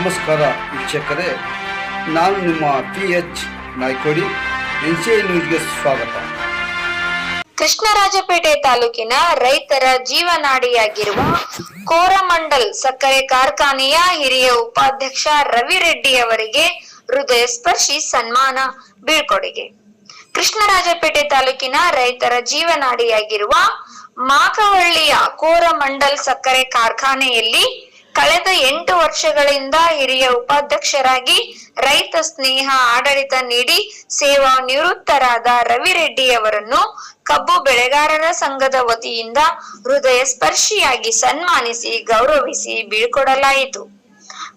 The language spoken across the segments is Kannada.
ನಮಸ್ಕಾರ ವೀಕ್ಷಕರೇ, ನಾನು ನಿಮ್ಮ P H Naykodi, N C ನ್ಯೂಸ್ಗೆ ಸ್ವಾಗತ. ಕೃಷ್ಣರಾಜಪೇಟೆ ತಾಲೂಕಿನ ರೈತರ ಜೀವನಾಡಿಯಾಗಿರುವ ಕೋರಮಂಡಲ್ ಸಕ್ಕರೆ ಕಾರ್ಖಾನೆಯ ಹಿರಿಯ ಉಪಾಧ್ಯಕ್ಷ ರವಿ ರೆಡ್ಡಿ ಅವರಿಗೆ ಹೃದಯ ಸ್ಪರ್ಶಿ ಸನ್ಮಾನ, ಬೀಳ್ಕೊಡುಗೆ. ಕೃಷ್ಣರಾಜಪೇಟೆ ತಾಲೂಕಿನ ರೈತರ ಜೀವನಾಡಿಯಾಗಿರುವ ಮಾಕವಳ್ಳಿಯ ಕೋರಮಂಡಲ್ ಸಕ್ಕರೆ ಕಾರ್ಖಾನೆಯಲ್ಲಿ ಕಳೆದ ಎಂಟು ವರ್ಷಗಳಿಂದ ಹಿರಿಯ ಉಪಾಧ್ಯಕ್ಷರಾಗಿ ರೈತ ಸ್ನೇಹ ಆಡಳಿತ ನೀಡಿ ಸೇವಾ ನಿವೃತ್ತರಾದ ರವಿರೆಡ್ಡಿ ಅವರನ್ನು ಕಬ್ಬು ಬೆಳೆಗಾರರ ಸಂಘದ ವತಿಯಿಂದ ಹೃದಯ ಸ್ಪರ್ಶಿಯಾಗಿ ಸನ್ಮಾನಿಸಿ ಗೌರವಿಸಿ ಬೀಳ್ಕೊಡಲಾಯಿತು.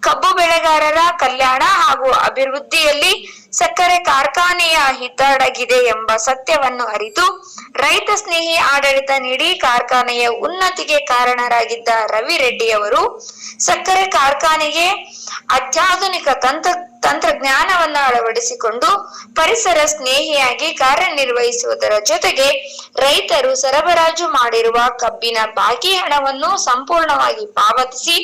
ಕಬ್ಬು ಬೆಳೆಗಾರರ ಕಲ್ಯಾಣ ಹಾಗೂ ಅಭಿವೃದ್ಧಿಯಲ್ಲಿ ಸಕ್ಕರೆ ಕಾರ್ಖಾನೆಯ ಹಿತಡಗಿದೆ ಎಂಬ ಸತ್ಯವನ್ನು ಅರಿತು ರೈತ ಸ್ನೇಹಿ ಆಡಳಿತ ನೀಡಿ ಕಾರ್ಖಾನೆಯ ಉನ್ನತಿಗೆ ಕಾರಣರಾಗಿದ್ದ ರವಿ ರೆಡ್ಡಿ ಅವರು, ಸಕ್ಕರೆ ಕಾರ್ಖಾನೆಗೆ ಅತ್ಯಾಧುನಿಕ ತಂತ್ರ, ತಂತ್ರಜ್ಞಾನವನ್ನು ಅಳವಡಿಸಿಕೊಂಡು ಪರಿಸರ ಸ್ನೇಹಿಯಾಗಿ ಕಾರ್ಯನಿರ್ವಹಿಸುವುದರ ಜೊತೆಗೆ ರೈತರು ಸರಬರಾಜು ಮಾಡಿರುವ ಕಬ್ಬಿನ ಬಾಕಿ ಹಣವನ್ನು ಸಂಪೂರ್ಣವಾಗಿ ಪಾವತಿಸಿ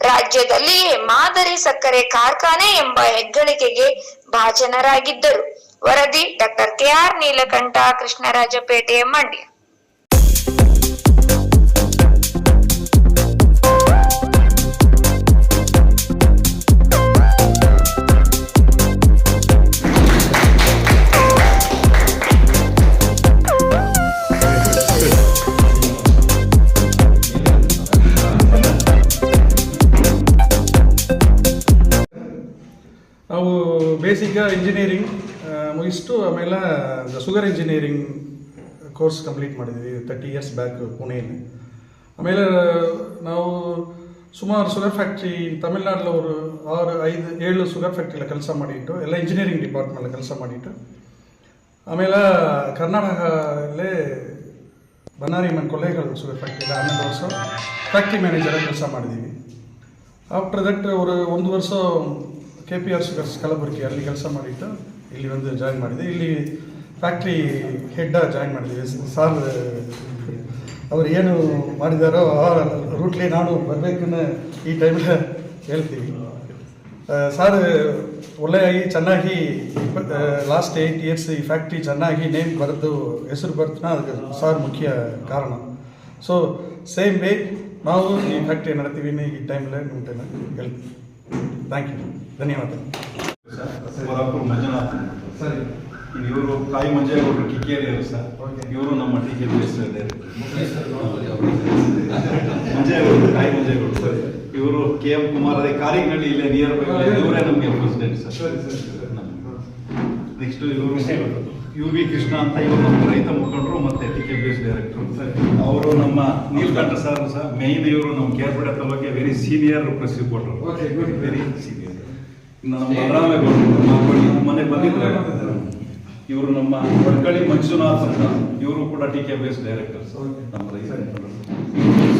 ರಾಜ್ಯದಲ್ಲಿಯೇ ಮಾದರಿ ಸಕ್ಕರೆ ಕಾರ್ಖಾನೆ ಎಂಬ ಹೆಗ್ಗಳಿಕೆಗೆ ಭಾಜನರಾಗಿದ್ದರು. ವರದಿ doctor KR Neelakanta Krishnarajapete Mandya. Sugar engineering course complete ಮಾಡಿದ್ವಿ ತರ್ಟಿ ಇಯರ್ಸ್ ಬ್ಯಾಕ್ ಪುಣೆಯಲ್ಲಿ. ಆಮೇಲೆ, ನಾವು ಸುಮಾರು ಶುಗರ್ ಫ್ಯಾಕ್ಟ್ರಿ ತಮಿಳ್ನಾಡಲ್ಲಿ ಅವರು ಆರು, ಐದು, ಏಳು ಶುಗರ್ ಫ್ಯಾಕ್ಟ್ರಿಯಲ್ಲಿ ಕೆಲಸ ಮಾಡಿಟ್ಟು, ಎಲ್ಲ ಇಂಜಿನಿಯರಿಂಗ್ ಡಿಪಾರ್ಟ್ಮೆಂಟ್ ಕೆಲಸ ಮಾಡಿಟ್ಟು, ಆಮೇಲೆ ಕರ್ನಾಟಕದಲ್ಲೇ ಬನ್ನಾರಿ ಮನ್ ಕೊಲೆಗಳು ಶುಗರ್ ಫ್ಯಾಕ್ಟ್ರಿಯಲ್ಲಿ ಹನ್ನೊಂದು ವರ್ಷ ಫ್ಯಾಕ್ಟ್ರಿ ಮ್ಯಾನೇಜರಾಗಿ ಕೆಲಸ ಮಾಡಿದ್ದೀವಿ. ಆಫ್ಟರ್ ದಟ್ ಅವರು ಒಂದು ವರ್ಷ K P R sugars Kalaburagi ಅಲ್ಲಿ ಕೆಲಸ ಮಾಡಿಟ್ಟು, ಇಲ್ಲಿ ಒಂದು ಜಾಯಿನ್ ಮಾಡಿದೆ. ಇಲ್ಲಿ ಫ್ಯಾಕ್ಟ್ರಿ ಹೆಡ್ ಜಾಯಿನ್ ಮಾಡಿದ್ವಿ ಸಾರ್ ಅವ್ರು ಏನು ಮಾಡಿದಾರೋ ಆ ರೂಟ್ಲಿ ನಾನು ಬರಬೇಕನ್ನ ಈ ಟೈಮಲ್ಲಿ ಹೇಳ್ತೀವಿ ಸರ್ ಒಳ್ಳೆಯಾಗಿ ಚೆನ್ನಾಗಿ ಲಾಸ್ಟ್ ಏಯ್ಟ್ ಇಯರ್ಸ್ ಈ ಫ್ಯಾಕ್ಟ್ರಿ ಚೆನ್ನಾಗಿ ನೇಮ್ ಬರೆದು ಹೆಸರು ಬರ್ತನ ಅದಕ್ಕೆ ಸಾರ್ ಮುಖ್ಯ ಕಾರಣ ಸೊ ಸೇಮ್ ವೇ ನಾವು ಈ ಫ್ಯಾಕ್ಟ್ರಿ ನಡೆತೀವಿ ಈ ಟೈಮಲ್ಲೇ ನಿಮ್ಮ ಟೈಮಲ್ಲಿ ಹೇಳ್ತೀವಿ ಥ್ಯಾಂಕ್ ಯು ಧನ್ಯವಾದ ಸರಿ ಇವರು ಕಾಯಿ ಅವರು ಕಿಕ್ಕೇರಿ ಅವರು ಸರ್. ಇವರು ನಮ್ಮ ಟಿ ಕೆ ಬಿ ಎಸ್ ಮಂಜೇಗೌಡರು ಕಾಯಿ ಮಂಜೇಗೌಡರು ಸರ್. ಇವರು ಕೆ ಎಂ ಕುಮಾರ್ ಅದೇ ಕಾರಿಗಳಲ್ಲಿ ಇಲ್ಲೇ ನಿಯರ್ ಬೈ ಇವರೇ ನಮಗೆ ಪ್ರೆಸಿಡೆಂಟ್ ಸರ್. ನೆಕ್ಸ್ಟ್ ಇವರು ಯು ವಿ ಕೃಷ್ಣ ಅಂತ ಇವರು ನಮ್ಮ ರೈತ ಮುಖಂಡರು ಮತ್ತೆ T K B S director ಅವರು ನಮ್ಮ ನೀಲ್ಕಂಠ ಸರ್ ಸರ್ ಮೇಯ್ನ್ ಇವರು ನಮ್ಮ ಕೇರ್ಪಡೆ ತಾಲೂಕಿಗೆ very senior press reporter. Very senior ಇನ್ನು ನಮ್ಮ ರಾಮೇಗೌಡರು ಮನೆಗೆ ಮನೆ ಬಂದಿದ್ದಾರೆ. ಇವರು ನಮ್ಮ ಮಕ್ಕಳಿ ಮಂಜುನಾಥ್ ಅಂತ ಇವರು ಕೂಡ T K B S directors ನಮ್ಮ.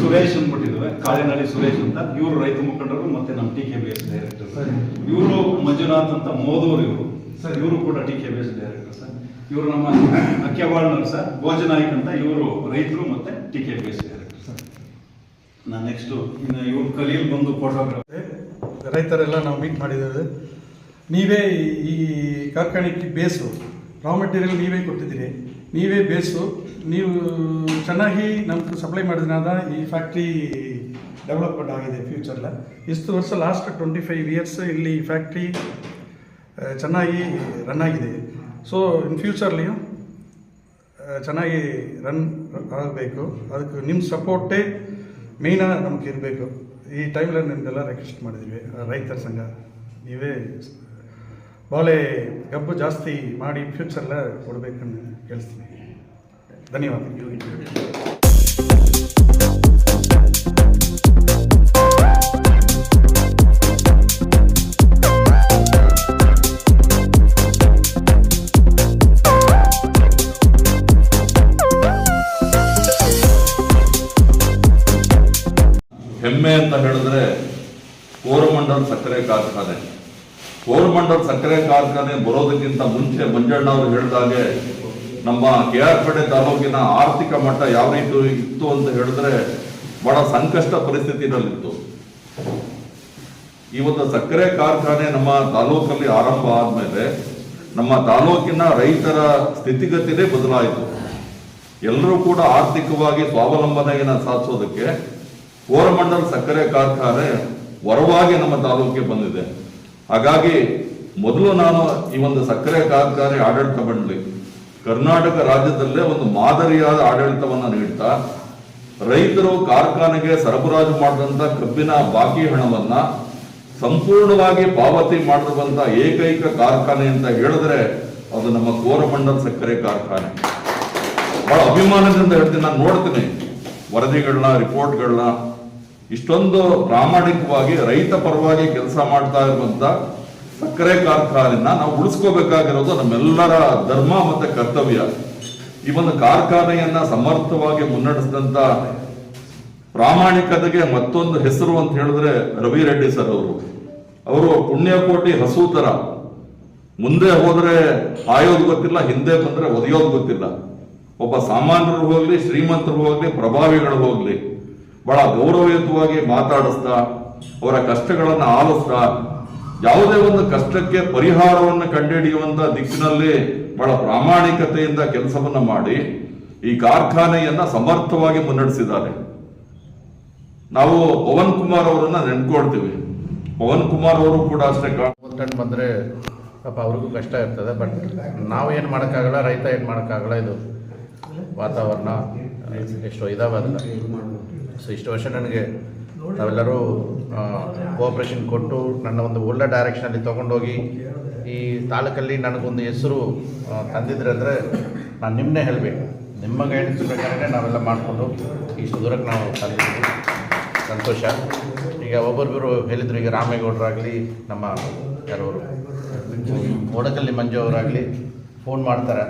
ಸುರೇಶ್ ಅಂದ್ಬಿಟ್ಟಿದ್ದಾರೆ ಕಾಳಿನಳ್ಳಿ ಸುರೇಶ್ ಅಂತ. ಇವರು ರೈತ ಮುಖಂಡರು ಮತ್ತೆ ನಮ್ಮ T K B S director ಸರಿ. ಇವರು ಮಂಜುನಾಥ್ ಅಂತ ಮೋದೂರು ಇವರು. ಸರ್. ಇವರು ಕೂಡ T K B S director sir ಇವರು ನಮ್ಮ ಅಕ್ಯವಾಳ್ನರ್ ಸರ್ ಭೋಜನಾಯ್ಕ್ ಅಂತ ಇವರು ರೈತರು ಮತ್ತೆ T K B S director sir. ನಾನು ನೆಕ್ಸ್ಟ್ ಇನ್ನು ಇವ್ರು ಕಲಿಯಲ್ಲಿ ಬಂದು ಫೋಟೋಗ್ರಾಫರ್ ರೈತರೆಲ್ಲ ನಾವು ಮೀಟ್ ಮಾಡಿದ್ದೇವೆ ನೀವೇ ಈ ಕಾರ್ಖಾನೆಗೆ ಬೇಸು. ರಾ ಮೆಟೀರಿಯಲ್ ನೀವೇ ಕೊಟ್ಟಿದ್ದೀರಿ. ನೀವೇ ಬೇಸು ನೀವು ಚೆನ್ನಾಗಿ ನಮ್ಗೆ ಸಪ್ಲೈ ಮಾಡಿದ್ರಾದ ಈ ಫ್ಯಾಕ್ಟ್ರಿ ಡೆವಲಪ್ಮೆಂಟ್ ಆಗಿದೆ ಫ್ಯೂಚರ್ಲ ಇಷ್ಟು ವರ್ಷ ಲಾಸ್ಟ್ ಟ್ವೆಂಟಿ ಫೈವ್ ಇಯರ್ಸ್ ಇಲ್ಲಿ ಫ್ಯಾಕ್ಟ್ರಿ ಚೆನ್ನಾಗಿ ರನ್ ಆಗಿದೆ. ಸೊ ಇನ್ ಫ್ಯೂಚರ್ಲಿಯೂ ಚೆನ್ನಾಗಿ ರನ್ ಆಗಬೇಕು. ಅದಕ್ಕೆ ನಿಮ್ಮ ಸಪೋರ್ಟೇ ಮೇಯ್ನಾಗ ನಮಗೆ ಇರಬೇಕು. ಈ ಟೈಮಲ್ಲಿ ನಿಮ್ದೆಲ್ಲ ರೆಕ್ವೆಸ್ಟ್ ಮಾಡಿದ್ವಿ ರೈತರ ಸಂಘ. ನೀವೇ ಬಾಳೆ ಕಬ್ಬು ಜಾಸ್ತಿ ಮಾಡಿ ಫ್ಯೂಚರ್ಲ ಕೊಡಬೇಕನ್ನು ಕೇಳಿಸ್ತೀನಿ. ಧನ್ಯವಾದ ಹೆಮ್ಮೆ ಅಂತ ಹೇಳಿದ್ರೆ ಕೋರಮಂಡಲ್ ಸಕ್ಕರೆ ಕಾರ್ಖಾನೆ ಕೋರಮಂಡಲ್ ಸಕ್ಕರೆ ಕಾರ್ಖಾನೆ ಬರೋದಕ್ಕಿಂತ ಮುಂಚೆ ಮಂಜಣ್ಣ ಅವರು ಹೇಳಿದಾಗೆ ನಮ್ಮ ಕೆ ಆರ್ ಪೇಟೆ ತಾಲೂಕಿನ ಆರ್ಥಿಕ ಮಟ್ಟ ಯಾವ ರೀತಿ ಇತ್ತು ಅಂತ ಹೇಳಿದ್ರೆ ಬಹಳ ಸಂಕಷ್ಟ ಪರಿಸ್ಥಿತಿನಲ್ಲಿತ್ತು. ಈ ಒಂದು ಸಕ್ಕರೆ ಕಾರ್ಖಾನೆ ನಮ್ಮ ತಾಲೂಕಲ್ಲಿ ಆರಂಭ ಆದ್ಮೇಲೆ ನಮ್ಮ ತಾಲೂಕಿನ ರೈತರ ಸ್ಥಿತಿಗತಿನೇ ಬದಲಾಯಿತು. ಎಲ್ಲರೂ ಕೂಡ ಆರ್ಥಿಕವಾಗಿ ಸ್ವಾವಲಂಬನೆಯನ್ನು ಸಾಧಿಸೋದಕ್ಕೆ ಕೋರಮಂಡಲ್ ಸಕ್ಕರೆ ಕಾರ್ಖಾನೆ ವರವಾಗಿ ನಮ್ಮ ತಾಲೂಕಿಗೆ ಬಂದಿದೆ. ಹಾಗಾಗಿ ಮೊದಲು ನಾನು ಈ ಒಂದು ಸಕ್ಕರೆ ಕಾರ್ಖಾನೆ ಆಡಳಿತ ಮಂಡಳಿ ಕರ್ನಾಟಕ ರಾಜ್ಯದಲ್ಲೇ ಒಂದು ಮಾದರಿಯಾದ ಆಡಳಿತವನ್ನು ನೀಡ್ತಾ, ರೈತರು ಕಾರ್ಖಾನೆಗೆ ಸರಬರಾಜು ಮಾಡಿದಂತ ಕಬ್ಬಿನ ಬಾಕಿ ಹಣವನ್ನ ಸಂಪೂರ್ಣವಾಗಿ ಪಾವತಿ ಮಾಡಿರುವಂತ ಏಕೈಕ ಕಾರ್ಖಾನೆ ಅಂತ ಹೇಳಿದ್ರೆ ಅದು ನಮ್ಮ ಕೋರಮಂಡಲ್ ಸಕ್ಕರೆ ಕಾರ್ಖಾನೆ. ಬಹಳ ಅಭಿಮಾನದಿಂದ ಹೇಳ್ತೀನಿ, ನಾನು ನೋಡ್ತೀನಿ ವರದಿಗಳನ್ನ, ರಿಪೋರ್ಟ್ಗಳನ್ನ. ಇಷ್ಟೊಂದು ಪ್ರಾಮಾಣಿಕವಾಗಿ ರೈತ ಪರವಾಗಿ ಕೆಲಸ ಮಾಡ್ತಾ ಇರುವಂತ ಸಕ್ಕರೆ ಕಾರ್ಖಾನೆನ ನಾವು ಉಳಿಸ್ಕೋಬೇಕಾಗಿರೋದು ನಮ್ಮೆಲ್ಲರ ಧರ್ಮ ಮತ್ತೆ ಕರ್ತವ್ಯ. ಈ ಒಂದು ಕಾರ್ಖಾನೆಯನ್ನ ಸಮರ್ಥವಾಗಿ ಮುನ್ನಡೆಸಿದಂತ ಪ್ರಾಮಾಣಿಕತೆಗೆ ಮತ್ತೊಂದು ಹೆಸರು ಅಂತ ಹೇಳಿದ್ರೆ ರವಿ ರೆಡ್ಡಿ ಸರ್ ಅವರು. ಅವರು ಪುಣ್ಯಕೋಟಿ ಹಸು ತರ ಮುಂದೆ ಹೋದ್ರೆ ಹಾಯೋದು ಗೊತ್ತಿಲ್ಲ, ಹಿಂದೆ ಬಂದ್ರೆ ಒದೆಯೋದು ಗೊತ್ತಿಲ್ಲ. ಒಬ್ಬ ಸಾಮಾನ್ಯರು ಹೋಗ್ಲಿ, ಶ್ರೀಮಂತರು ಹೋಗ್ಲಿ, ಪ್ರಭಾವಿಗಳು ಹೋಗ್ಲಿ. ಬಹಳ ಗೌರವಯುತವಾಗಿ ಮಾತಾಡಿಸ್ತಾ, ಅವರ ಕಷ್ಟಗಳನ್ನ ಆಲಿಸ್ತಾ, ಯಾವುದೇ ಒಂದು ಕಷ್ಟಕ್ಕೆ ಪರಿಹಾರವನ್ನು ಕಂಡುಹಿಡಿಯುವಂತ ದಿಕ್ಕಿನಲ್ಲಿ ಬಹಳ ಪ್ರಾಮಾಣಿಕತೆಯಿಂದ ಕೆಲಸವನ್ನು ಮಾಡಿ, ಈ ಕಾರ್ಖಾನೆಯನ್ನ ಸಮರ್ಥವಾಗಿ ಮುನ್ನಡೆಸಿದ್ದಾರೆ. ನಾವು ಪವನ್ ಕುಮಾರ್ ಅವರನ್ನ ನೆನ್ಕೊಳ್ತೀವಿ. ಪವನ್ ಕುಮಾರ್ ಅವರು ಕೂಡ ಅಷ್ಟೇ ಬಂದ್ರೆ ಪಾಪ ಅವ್ರಿಗೂ ಕಷ್ಟ ಇರ್ತದೆ ಬಟ್ ನಾವು ಏನು ಮಾಡೋಕ್ಕಾಗಲ್ಲ, ರೈತ ಏನು ಮಾಡೋಕ್ಕಾಗಲ್ಲ, ಇದು ವಾತಾವರಣ, ಎಷ್ಟೋ ಇದಾವೆ ಸೊ ಇಷ್ಟು ವರ್ಷ ನನಗೆ ನಾವೆಲ್ಲರೂ ಕೋಆಪ್ರೇಷನ್ ಕೊಟ್ಟು ನನ್ನ ಒಂದು ಒಳ್ಳೆ ಡೈರೆಕ್ಷನಲ್ಲಿ ತೊಗೊಂಡೋಗಿ ಈ ತಾಲೂಕಲ್ಲಿ ನನಗೊಂದು ಹೆಸರು ತಂದಿದ್ರೆ ಅಂದರೆ ನಾನು ನಿಮ್ಮನ್ನೇ ಹೇಳಬೇಕು. ನಿಮ್ಮ ಗೈಡೆನ್ಸ್ ಪ್ರಕಾರನೇ ನಾವೆಲ್ಲ ಮಾಡಿಕೊಂಡು ಇಷ್ಟು ದೂರಕ್ಕೆ ನಾವು ತಂದಿದ್ದೀವಿ. ಸಂತೋಷ. ಈಗ ಒಬ್ಬೊಬ್ಬರು ಹೇಳಿದರು ಈಗ ರಾಮೇಗೌಡರಾಗಲಿ ನಮ್ಮ ಯಾರವರು? ಓಡಕಲ್ಲಿ ಮಂಜು ಅವರಾಗಲಿ ಫೋನ್ ಮಾಡ್ತಾರೆ.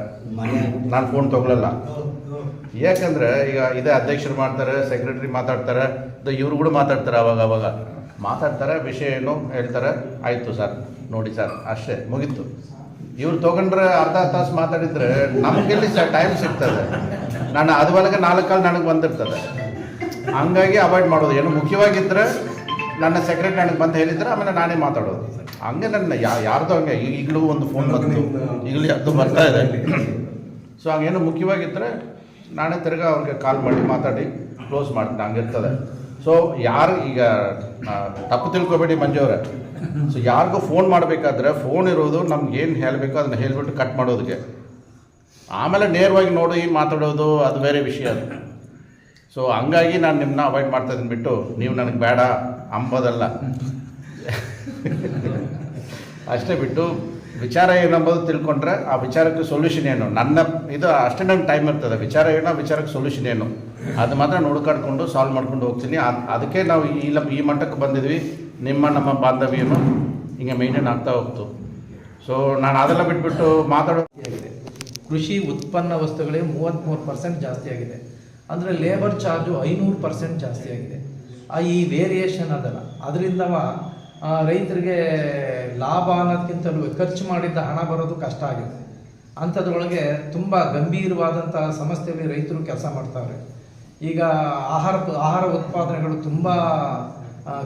ನಾನು ಫೋನ್ ತೊಗೊಳಲ್ಲ. ಯಾಕಂದ್ರೆ ಈಗ ಇದೇ ಅಧ್ಯಕ್ಷರು ಮಾಡ್ತಾರೆ ಸೆಕ್ರೆಟರಿ ಮಾತಾಡ್ತಾರೆ ಇವರು ಕೂಡ ಮಾತಾಡ್ತಾರೆ ಅವಾಗ ಅವಾಗ. ಮಾತಾಡ್ತಾರೆ, ವಿಷಯ ಏನು ಹೇಳ್ತಾರೆ, ಆಯಿತು ಸರ್, ನೋಡಿ ಸರ್, ಅಷ್ಟೇ, ಮುಗೀತು. ಇವ್ರು ತಗೊಂಡ್ರೆ ಅರ್ಧ ತಾಸು ಮಾತಾಡಿದ್ರೆ ನಮಗೆಲ್ಲಿ ಟೈಮ್ ಸಿಗ್ತದೆ? ನಾನು ಅದು ಒಳಗೆ ನಾಲ್ಕು ಕಾಲು ನನಗೆ ಬಂದಿರ್ತದೆ. ಹಂಗಾಗಿ ಅವಾಯ್ಡ್ ಮಾಡೋದು. ಏನು ಮುಖ್ಯವಾಗಿದ್ದರೆ ನನ್ನ ಸೆಕ್ರೆಟರಿ ನನಗೆ ಬಂದು ಹೇಳಿದ್ರೆ ಆಮೇಲೆ ನಾನೇ ಮಾತಾಡೋದು. ಹಂಗೆ ನನ್ನ ಯಾ, ಯಾರ್ದು ಹಂಗೆ ಈಗ ಈಗಲೂ ಒಂದು ಫೋನ್ ಬಂತು. ಈಗಲೂ ಅದು ಬರ್ತಾ ಇದೆ. ಸೊ ಹಂಗೇನು ಮುಖ್ಯವಾಗಿದ್ದರೆ ನಾನೇ ತಿರ್ಗಾ ಅವ್ರಿಗೆ ಕಾಲ್ ಮಾಡಿ ಮಾತಾಡಿ ಕ್ಲೋಸ್ ಮಾಡ್ತೀನಿ, ಹಂಗಿರ್ತದೆ. ಸೊ ಯಾರು ಈಗ ತಪ್ಪು ತಿಳ್ಕೊಬೇಡಿ ಮಂಜು ಅವರೇ. ಸೊ ಯಾರಿಗೂ ಫೋನ್ ಮಾಡಬೇಕಾದ್ರೆ ಫೋನ್ ಇರೋದು ನಮ್ಗೆ ಏನು ಹೇಳಬೇಕು ಅದನ್ನ ಹೇಳ್ಬಿಟ್ಟು ಕಟ್ ಮಾಡೋದಕ್ಕೆ ಆಮೇಲೆ ನೇರವಾಗಿ ನೋಡಿ ಮಾತಾಡೋದು ಅದು ಬೇರೆ ವಿಷಯ ಅದು. ಸೊ ಹಂಗಾಗಿ ನಾನು ನಿಮ್ಮನ್ನ ಅವಾಯ್ಡ್ ಮಾಡ್ತಾ ಬಿಟ್ಟು, ನೀವು ನನಗೆ ಬೇಡ ಅಂಬೋದಲ್ಲ. ಅಷ್ಟೇ ಬಿಟ್ಟು ವಿಚಾರ ಏನಂಬೋದು ತಿಳ್ಕೊಂಡ್ರೆ ಆ ವಿಚಾರಕ್ಕೆ ಸೊಲ್ಯೂಷನ್ ಏನು? ನನ್ನ ಇದು ಅಷ್ಟೇ ನಂಗೆ ಟೈಮ್ ಇರ್ತದೆ. ವಿಚಾರ ಏನೋ ವಿಚಾರಕ್ಕೆ ಸೊಲ್ಯೂಷನ್ ಏನು? ಅದು ಮಾತ್ರ ನೋಡ್ಕಾಡ್ಕೊಂಡು ಸಾಲ್ವ್ ಮಾಡ್ಕೊಂಡು ಹೋಗ್ತೀನಿ. ಅದ್- ಅದಕ್ಕೆ ನಾವು ಈ ಈ ಮಟ್ಟಕ್ಕೆ ಬಂದಿದ್ವಿ. ನಿಮ್ಮ ನಮ್ಮ ಬಾಂಧವ್ಯನು ಹಿಂಗೆ ಮೇಂಟೈನ್ ಆಗ್ತಾ ಹೋಗ್ತು. ಸೊ ನಾನು ಅದೆಲ್ಲ ಬಿಟ್ಬಿಟ್ಟು ಮಾತಾಡೋ ಕೃಷಿ ಉತ್ಪನ್ನ ವಸ್ತುಗಳಿಗೆ ಮೂವತ್ತ್ಮೂರು ಪರ್ಸೆಂಟ್ ಜಾಸ್ತಿ ಆಗಿದೆ. ಅಂದರೆ ಲೇಬರ್ ಚಾರ್ಜು ಐನೂರು ಪರ್ಸೆಂಟ್ ಜಾಸ್ತಿ ಆಗಿದೆ. ಆ ಈ ವೇರಿಯೇಷನ್ ಅದಲ್ಲ. ಅದರಿಂದ ರೈತರಿಗೆ ಲಾಭ ಅನ್ನೋದಕ್ಕಿಂತಲೂ ಖರ್ಚು ಮಾಡಿದ್ದ ಹಣ ಬರೋದು ಕಷ್ಟ ಆಗಿದೆ. ಅಂಥದ್ರೊಳಗೆ ತುಂಬ ಗಂಭೀರವಾದಂಥ ಸಮಸ್ಯೆಯಲ್ಲಿ ರೈತರು ಕೆಲಸ ಮಾಡ್ತಾರೆ. ಈಗ ಆಹಾರ ಆಹಾರ ಉತ್ಪಾದನೆಗಳು ತುಂಬ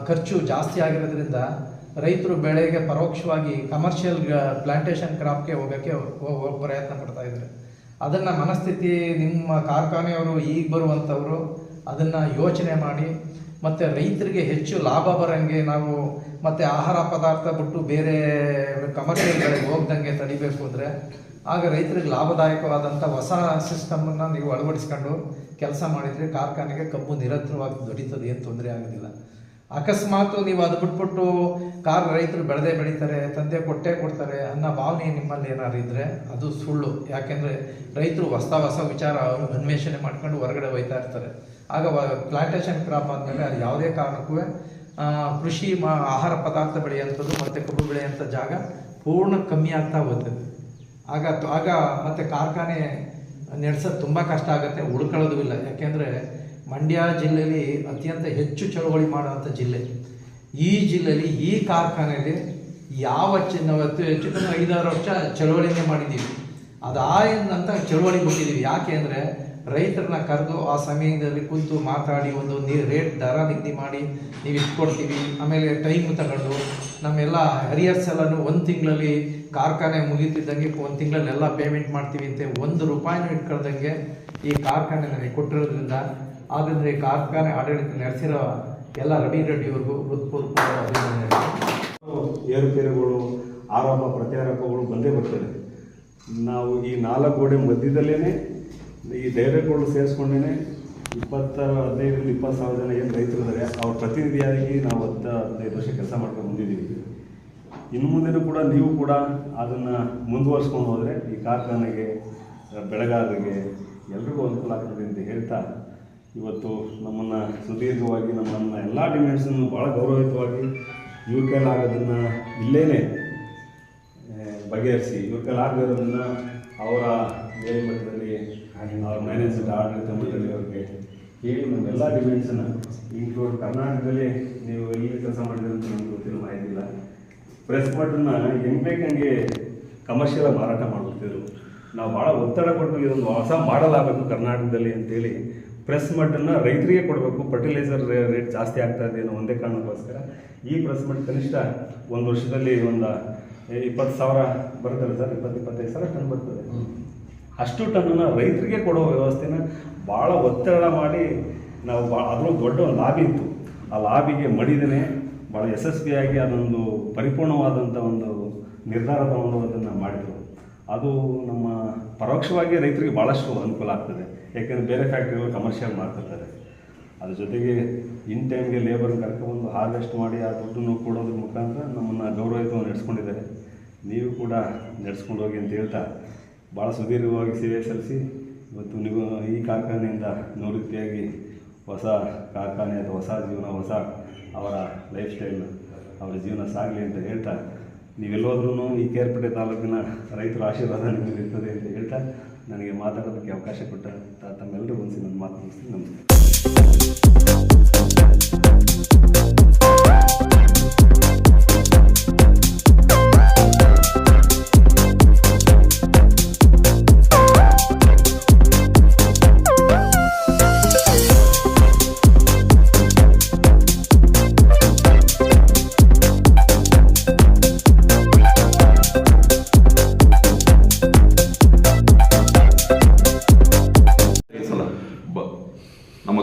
ಖರ್ಚು ಜಾಸ್ತಿ ಆಗಿರೋದ್ರಿಂದ ರೈತರು ಬೆಳೆಗೆ ಪರೋಕ್ಷವಾಗಿ ಕಮರ್ಷಿಯಲ್ ಪ್ಲಾಂಟೇಷನ್ ಕ್ರಾಪ್ಗೆ ಹೋಗೋಕ್ಕೆ ಪ್ರಯತ್ನ ಪಡ್ತಾ ಇದ್ದಾರೆ. ಅದನ್ನು ಮನಸ್ಥಿತಿ ನಿಮ್ಮ ಕಾರ್ಖಾನೆಯವರು, ಈಗ ಬರುವಂಥವರು ಅದನ್ನು ಯೋಚನೆ ಮಾಡಿ ಮತ್ತು ರೈತರಿಗೆ ಹೆಚ್ಚು ಲಾಭ ಬರೋಂಗೆ ನಾವು ಮತ್ತು ಆಹಾರ ಪದಾರ್ಥ ಬಿಟ್ಟು ಬೇರೆ ಕಮರ್ಷಿಯಲ್ಗಳಿಗೆ ಹೋಗ್ದಂಗೆ ತಡಿಬೇಕು ಅಂದರೆ ಆಗ ರೈತರಿಗೆ ಲಾಭದಾಯಕವಾದಂಥ ಹೊಸ ಸಿಸ್ಟಮನ್ನು ನೀವು ಅಳವಡಿಸ್ಕೊಂಡು ಕೆಲಸ ಮಾಡಿದರೆ ಕಾರ್ಖಾನೆಗೆ ಕಬ್ಬು ನಿರಂತರವಾಗಿ ದೊರೀತದೆ ಏನು ತೊಂದರೆ ಆಗೋದಿಲ್ಲ. ಅಕಸ್ಮಾತ್ ನೀವು ಅದು ಬಿಟ್ಬಿಟ್ಟು ಕಾರ್ ರೈತರು ಬೆಳೆದೇ ಬೆಳೀತಾರೆ, ತಂದೆ ಕೊಟ್ಟೆ ಕೊಡ್ತಾರೆ ಅನ್ನೋ ಭಾವನೆ ನಿಮ್ಮಲ್ಲಿ ಏನಾದ್ರು ಇದ್ದರೆ ಅದು ಸುಳ್ಳು. ಯಾಕೆಂದರೆ ರೈತರು ಹೊಸ ಹೊಸ ವಿಚಾರ ಅವರು ಅನ್ವೇಷಣೆ ಮಾಡ್ಕೊಂಡು ಹೊರಗಡೆ ಹೋಯ್ತಾ ಇರ್ತಾರೆ. ಆಗ ಪ್ಲಾಂಟೇಷನ್ ಕ್ರಾಪ್ ಆದಮೇಲೆ ಅದು ಯಾವುದೇ ಕಾರಣಕ್ಕೂ ಕೃಷಿ ಮಾ, ಆಹಾರ ಪದಾರ್ಥ ಬೆಳೆಯುವಂಥದ್ದು ಮತ್ತು ಕಬ್ಬು ಬೆಳೆಯುವಂಥ ಜಾಗ ಪೂರ್ಣ ಕಮ್ಮಿ ಆಗ್ತಾ ಹೋಗ್ತದೆ. ಆಗ ಆಗ ಮತ್ತೆ ಕಾರ್ಖಾನೆ ನಡೆಸೋದು ತುಂಬ ಕಷ್ಟ ಆಗುತ್ತೆ ಉಳ್ಕೊಳ್ಳೋದು ಇಲ್ಲ. ಯಾಕೆಂದರೆ ಮಂಡ್ಯ ಜಿಲ್ಲೆಯಲ್ಲಿ ಅತ್ಯಂತ ಹೆಚ್ಚು ಚಳುವಳಿ ಮಾಡುವಂಥ ಜಿಲ್ಲೆ. ಈ ಜಿಲ್ಲೆಯಲ್ಲಿ ಈ ಕಾರ್ಖಾನೆಯಲ್ಲಿ ಯಾವ ಚಿ- ನಾವು ಹೆಚ್ಚು ಕಮ್ಮಿ ಐದಾರು ವರ್ಷ ಚಳುವಳಿನೇ ಮಾಡಿದ್ದೀವಿ. ಅದಾಯಂತ ಚಳುವಳಿ ಕೊಟ್ಟಿದ್ದೀವಿ ಯಾಕೆ ಅಂದರೆ ರೈತರನ್ನ ಕರೆದು ಆ ಸಮಯದಲ್ಲಿ ಕೂತು ಮಾತಾಡಿ ಒಂದು ನೀರು ರೇಟ್ ದರ ನಿಗದಿ ಮಾಡಿ ನೀವು ಇಟ್ಕೊಡ್ತೀವಿ. ಕೊಡ್ತೀವಿ ಆಮೇಲೆ ಟೈಮ್ ತಗೊಂಡು ನಮ್ಮೆಲ್ಲ ಹರಿಯರ್ಸ್ ಎಲ್ಲನೂ ಒಂದು ತಿಂಗಳಲ್ಲಿ ಕಾರ್ಖಾನೆ ಮುಗೀತಿದ್ದಂಗೆ ಒಂದು ತಿಂಗಳಲ್ಲಿ ಎಲ್ಲ ಪೇಮೆಂಟ್ ಮಾಡ್ತೀವಿ ಅಂತ ಒಂದು ರೂಪಾಯಿನೂ ಇಟ್ಕೊಳ್ದಂಗೆ ಈ ಕಾರ್ಖಾನೆ ನನಗೆ ಕೊಟ್ಟಿರೋದ್ರಿಂದ ಆದ್ದರಿಂದ ಈ ಕಾರ್ಖಾನೆ ಆಡಳಿತ ನಡೆಸಿರೋ ಎಲ್ಲ ರವಿ ರೆಡ್ಡಿಯವ್ರಿಗೂ ಹೃತ್ಪೂರ್ವಕ ಏರುಪೇರುಗಳು ಆರೋಪ ಪ್ರತ್ಯಾರೋಪಗಳು ಬಂದೇ ಬರ್ತದೆ. ನಾವು ಈ ನಾಲ್ಕು ಗೋಡೆ ಮಧ್ಯದಲ್ಲೇ ಈ ಧೈರ್ಯಗಳು ಸೇರಿಸ್ಕೊಂಡೇ ಇಪ್ಪತ್ತರ ಹದಿನೈದರಿಂದ ಇಪ್ಪತ್ತು ಸಾವಿರ ಜನ ಏನು ರೈತರು ಇದ್ದಾರೆ ಅವ್ರ ಪ್ರತಿನಿಧಿಯಾಗಿ ನಾವು ಹತ್ತು ಹದಿನೈದು ವರ್ಷ ಕೆಲಸ ಮಾಡ್ಕೊಂಡು ಬಂದಿದ್ದೀವಿ. ಇನ್ನು ಮುಂದೆನೂ ಕೂಡ ನೀವು ಕೂಡ ಅದನ್ನು ಮುಂದುವರ್ಸ್ಕೊಂಡು ಹೋದರೆ ಈ ಕಾರ್ಖಾನೆಗೆ, ಬೆಳಗಾವಿಗೆ ಎಲ್ರಿಗೂ ಅನುಕೂಲ ಆಗ್ತದೆ ಅಂತ ಹೇಳ್ತಾ ಇವತ್ತು ನಮ್ಮನ್ನು ಸುದೀರ್ಘವಾಗಿ ನಮ್ಮನ್ನು ಎಲ್ಲ ಡಿಮ್ಯಾಂಡ್ಸನ್ನು ಭಾಳ ಗೌರವಯುತವಾಗಿ ಯುವ ಆಗೋದನ್ನು ಇಲ್ಲೇ ಬಗೆಹರಿಸಿ ಯುವಕಲ್ಲಿ ಆಗಿರೋದನ್ನು ಅವರ ಮೇಲ್ಮಟ್ಟದಲ್ಲಿ ಅವ್ರ ಮ್ಯಾನೇಜ್ಮೆಂಟ್ ಆಡಳಿತ ಮಂಡಳಿಯವರಿಗೆ ಹೇಳಿ ನಮ್ಮೆಲ್ಲ ಡಿಮ್ಯಾಂಡ್ಸನ್ನು ಇನ್ಕ್ಲೂಡ್ ಕರ್ನಾಟಕದಲ್ಲಿ ನೀವು ಎಲ್ಲಿ ಕೆಲಸ ಮಾಡಿದ್ರೆ ಅಂತ ನಮ್ಗೆ ಗೊತ್ತಿರೋ ಮಾಹಿತಿ ಇಲ್ಲ. ಪ್ರೆಸ್ ಹೆಂಗ್ ಹೆಂಗೆ ಬೇಕಂಗೆ ಕಮರ್ಷಿಯಲ್ ಮಾರಾಟ ಮಾಡ್ಬಿಡ್ತಿದ್ರು. ನಾವು ಭಾಳ ಒತ್ತಡ ಕೊಟ್ಟು ಇದೊಂದು ಹೊಸ ಮಾಡಲಾಗಬೇಕು ಕರ್ನಾಟಕದಲ್ಲಿ ಅಂತೇಳಿ ಪ್ರೆಸ್ ಮಟ್ಟನ್ನು ರೈತರಿಗೆ ಕೊಡಬೇಕು. ಫರ್ಟಿಲೈಸರ್ ರೇಟ್ ಜಾಸ್ತಿ ಆಗ್ತಾ ಇದೆ ಅನ್ನೋ ಒಂದೇ ಕಾರಣಕ್ಕೋಸ್ಕರ ಈ ಪ್ರೆಸ್ ಮಟ್ ಕನಿಷ್ಠ ಒಂದು ವರ್ಷದಲ್ಲಿ ಒಂದು ಇಪ್ಪತ್ತು ಸಾವಿರ ಬರ್ತದೆ ಸರ್? ಇಪ್ಪತ್ತು ಇಪ್ಪತ್ತೈದು ಸಾವಿರ ಟನ್ ಬರ್ತದೆ. ಅಷ್ಟು ಟನ್ನನ್ನು ರೈತರಿಗೆ ಕೊಡೋ ವ್ಯವಸ್ಥೆನ ಭಾಳ ಒತ್ತಡ ಮಾಡಿ ನಾವು ಭಾಳ ಅದರೊಂದು ದೊಡ್ಡ ಒಂದು ಲಾಬಿ ಇತ್ತು. ಆ ಲಾಬಿಗೆ ಮಡಿದೇ ಭಾಳ ಯಶಸ್ವಿಯಾಗಿ ಅದೊಂದು ಪರಿಪೂರ್ಣವಾದಂಥ ಒಂದು ನಿರ್ಧಾರ ತಗೊಂಡು ಅದನ್ನು ಮಾಡಿದರು. ಅದು ನಮ್ಮ ಪರೋಕ್ಷವಾಗಿ ರೈತರಿಗೆ ಭಾಳಷ್ಟು ಅನುಕೂಲ ಆಗ್ತದೆ. ಯಾಕೆಂದರೆ ಬೇರೆ ಫ್ಯಾಕ್ಟ್ರಿಗಳು ಕಮರ್ಷಿಯಲ್ ಮಾಡ್ತಿರ್ತಾರೆ. ಅದ್ರ ಜೊತೆಗೆ ಇನ್ ಟೈಮ್ಗೆ ಲೇಬರ್ನ ಕರ್ಕೊಂಡು ಹಾರ್ವೆಸ್ಟ್ ಮಾಡಿ ಆ ದುಡ್ಡನ್ನು ಕೊಡೋದ್ರ ಮುಖಾಂತರ ನಮ್ಮನ್ನು ಗೌರವಯುತವಾಗಿ ನಡೆಸ್ಕೊಂಡಿದ್ದಾರೆ. ನೀವು ಕೂಡ ನಡೆಸ್ಕೊಂಡು ಹೋಗಿ ಅಂತ ಹೇಳ್ತಾ ಭಾಳ ಸುದೀರ್ಘವಾಗಿ ಸೇವೆ ಸಲ್ಲಿಸಿ, ಇವತ್ತು ನೀವು ಈ ಕಾರ್ಖಾನೆಯಿಂದ ನಿವೃತ್ತಿಯಾಗಿ ಹೊಸ ಕಾರ್ಖಾನೆ ಅಥವಾ ಹೊಸ ಜೀವನ, ಹೊಸ ಅವರ ಲೈಫ್ ಸ್ಟೈಲ್ ಅವರ ಜೀವನ ಸಾಗಲಿ ಅಂತ ಹೇಳ್ತಾ ನೀವೆಲ್ಲೋದ್ರೂ ಈ ಕೇರ್ಪೇಟೆ ತಾಲೂಕಿನ ರೈತರ ಆಶೀರ್ವಾದ ನಿಮಗೆ ಇರ್ತದೆ ಅಂತ ಹೇಳ್ತಾ ನನಗೆ ಮಾತಾಡೋದಕ್ಕೆ ಅವಕಾಶ ಕೊಟ್ಟ ತಮ್ಮೆಲ್ಲರೂ ಒಂದ್ಸಿ ನನ್ನ ಮಾತು ಮುಗಿಸ್ತೀನಿ. ನಮಸ್ಕಾರ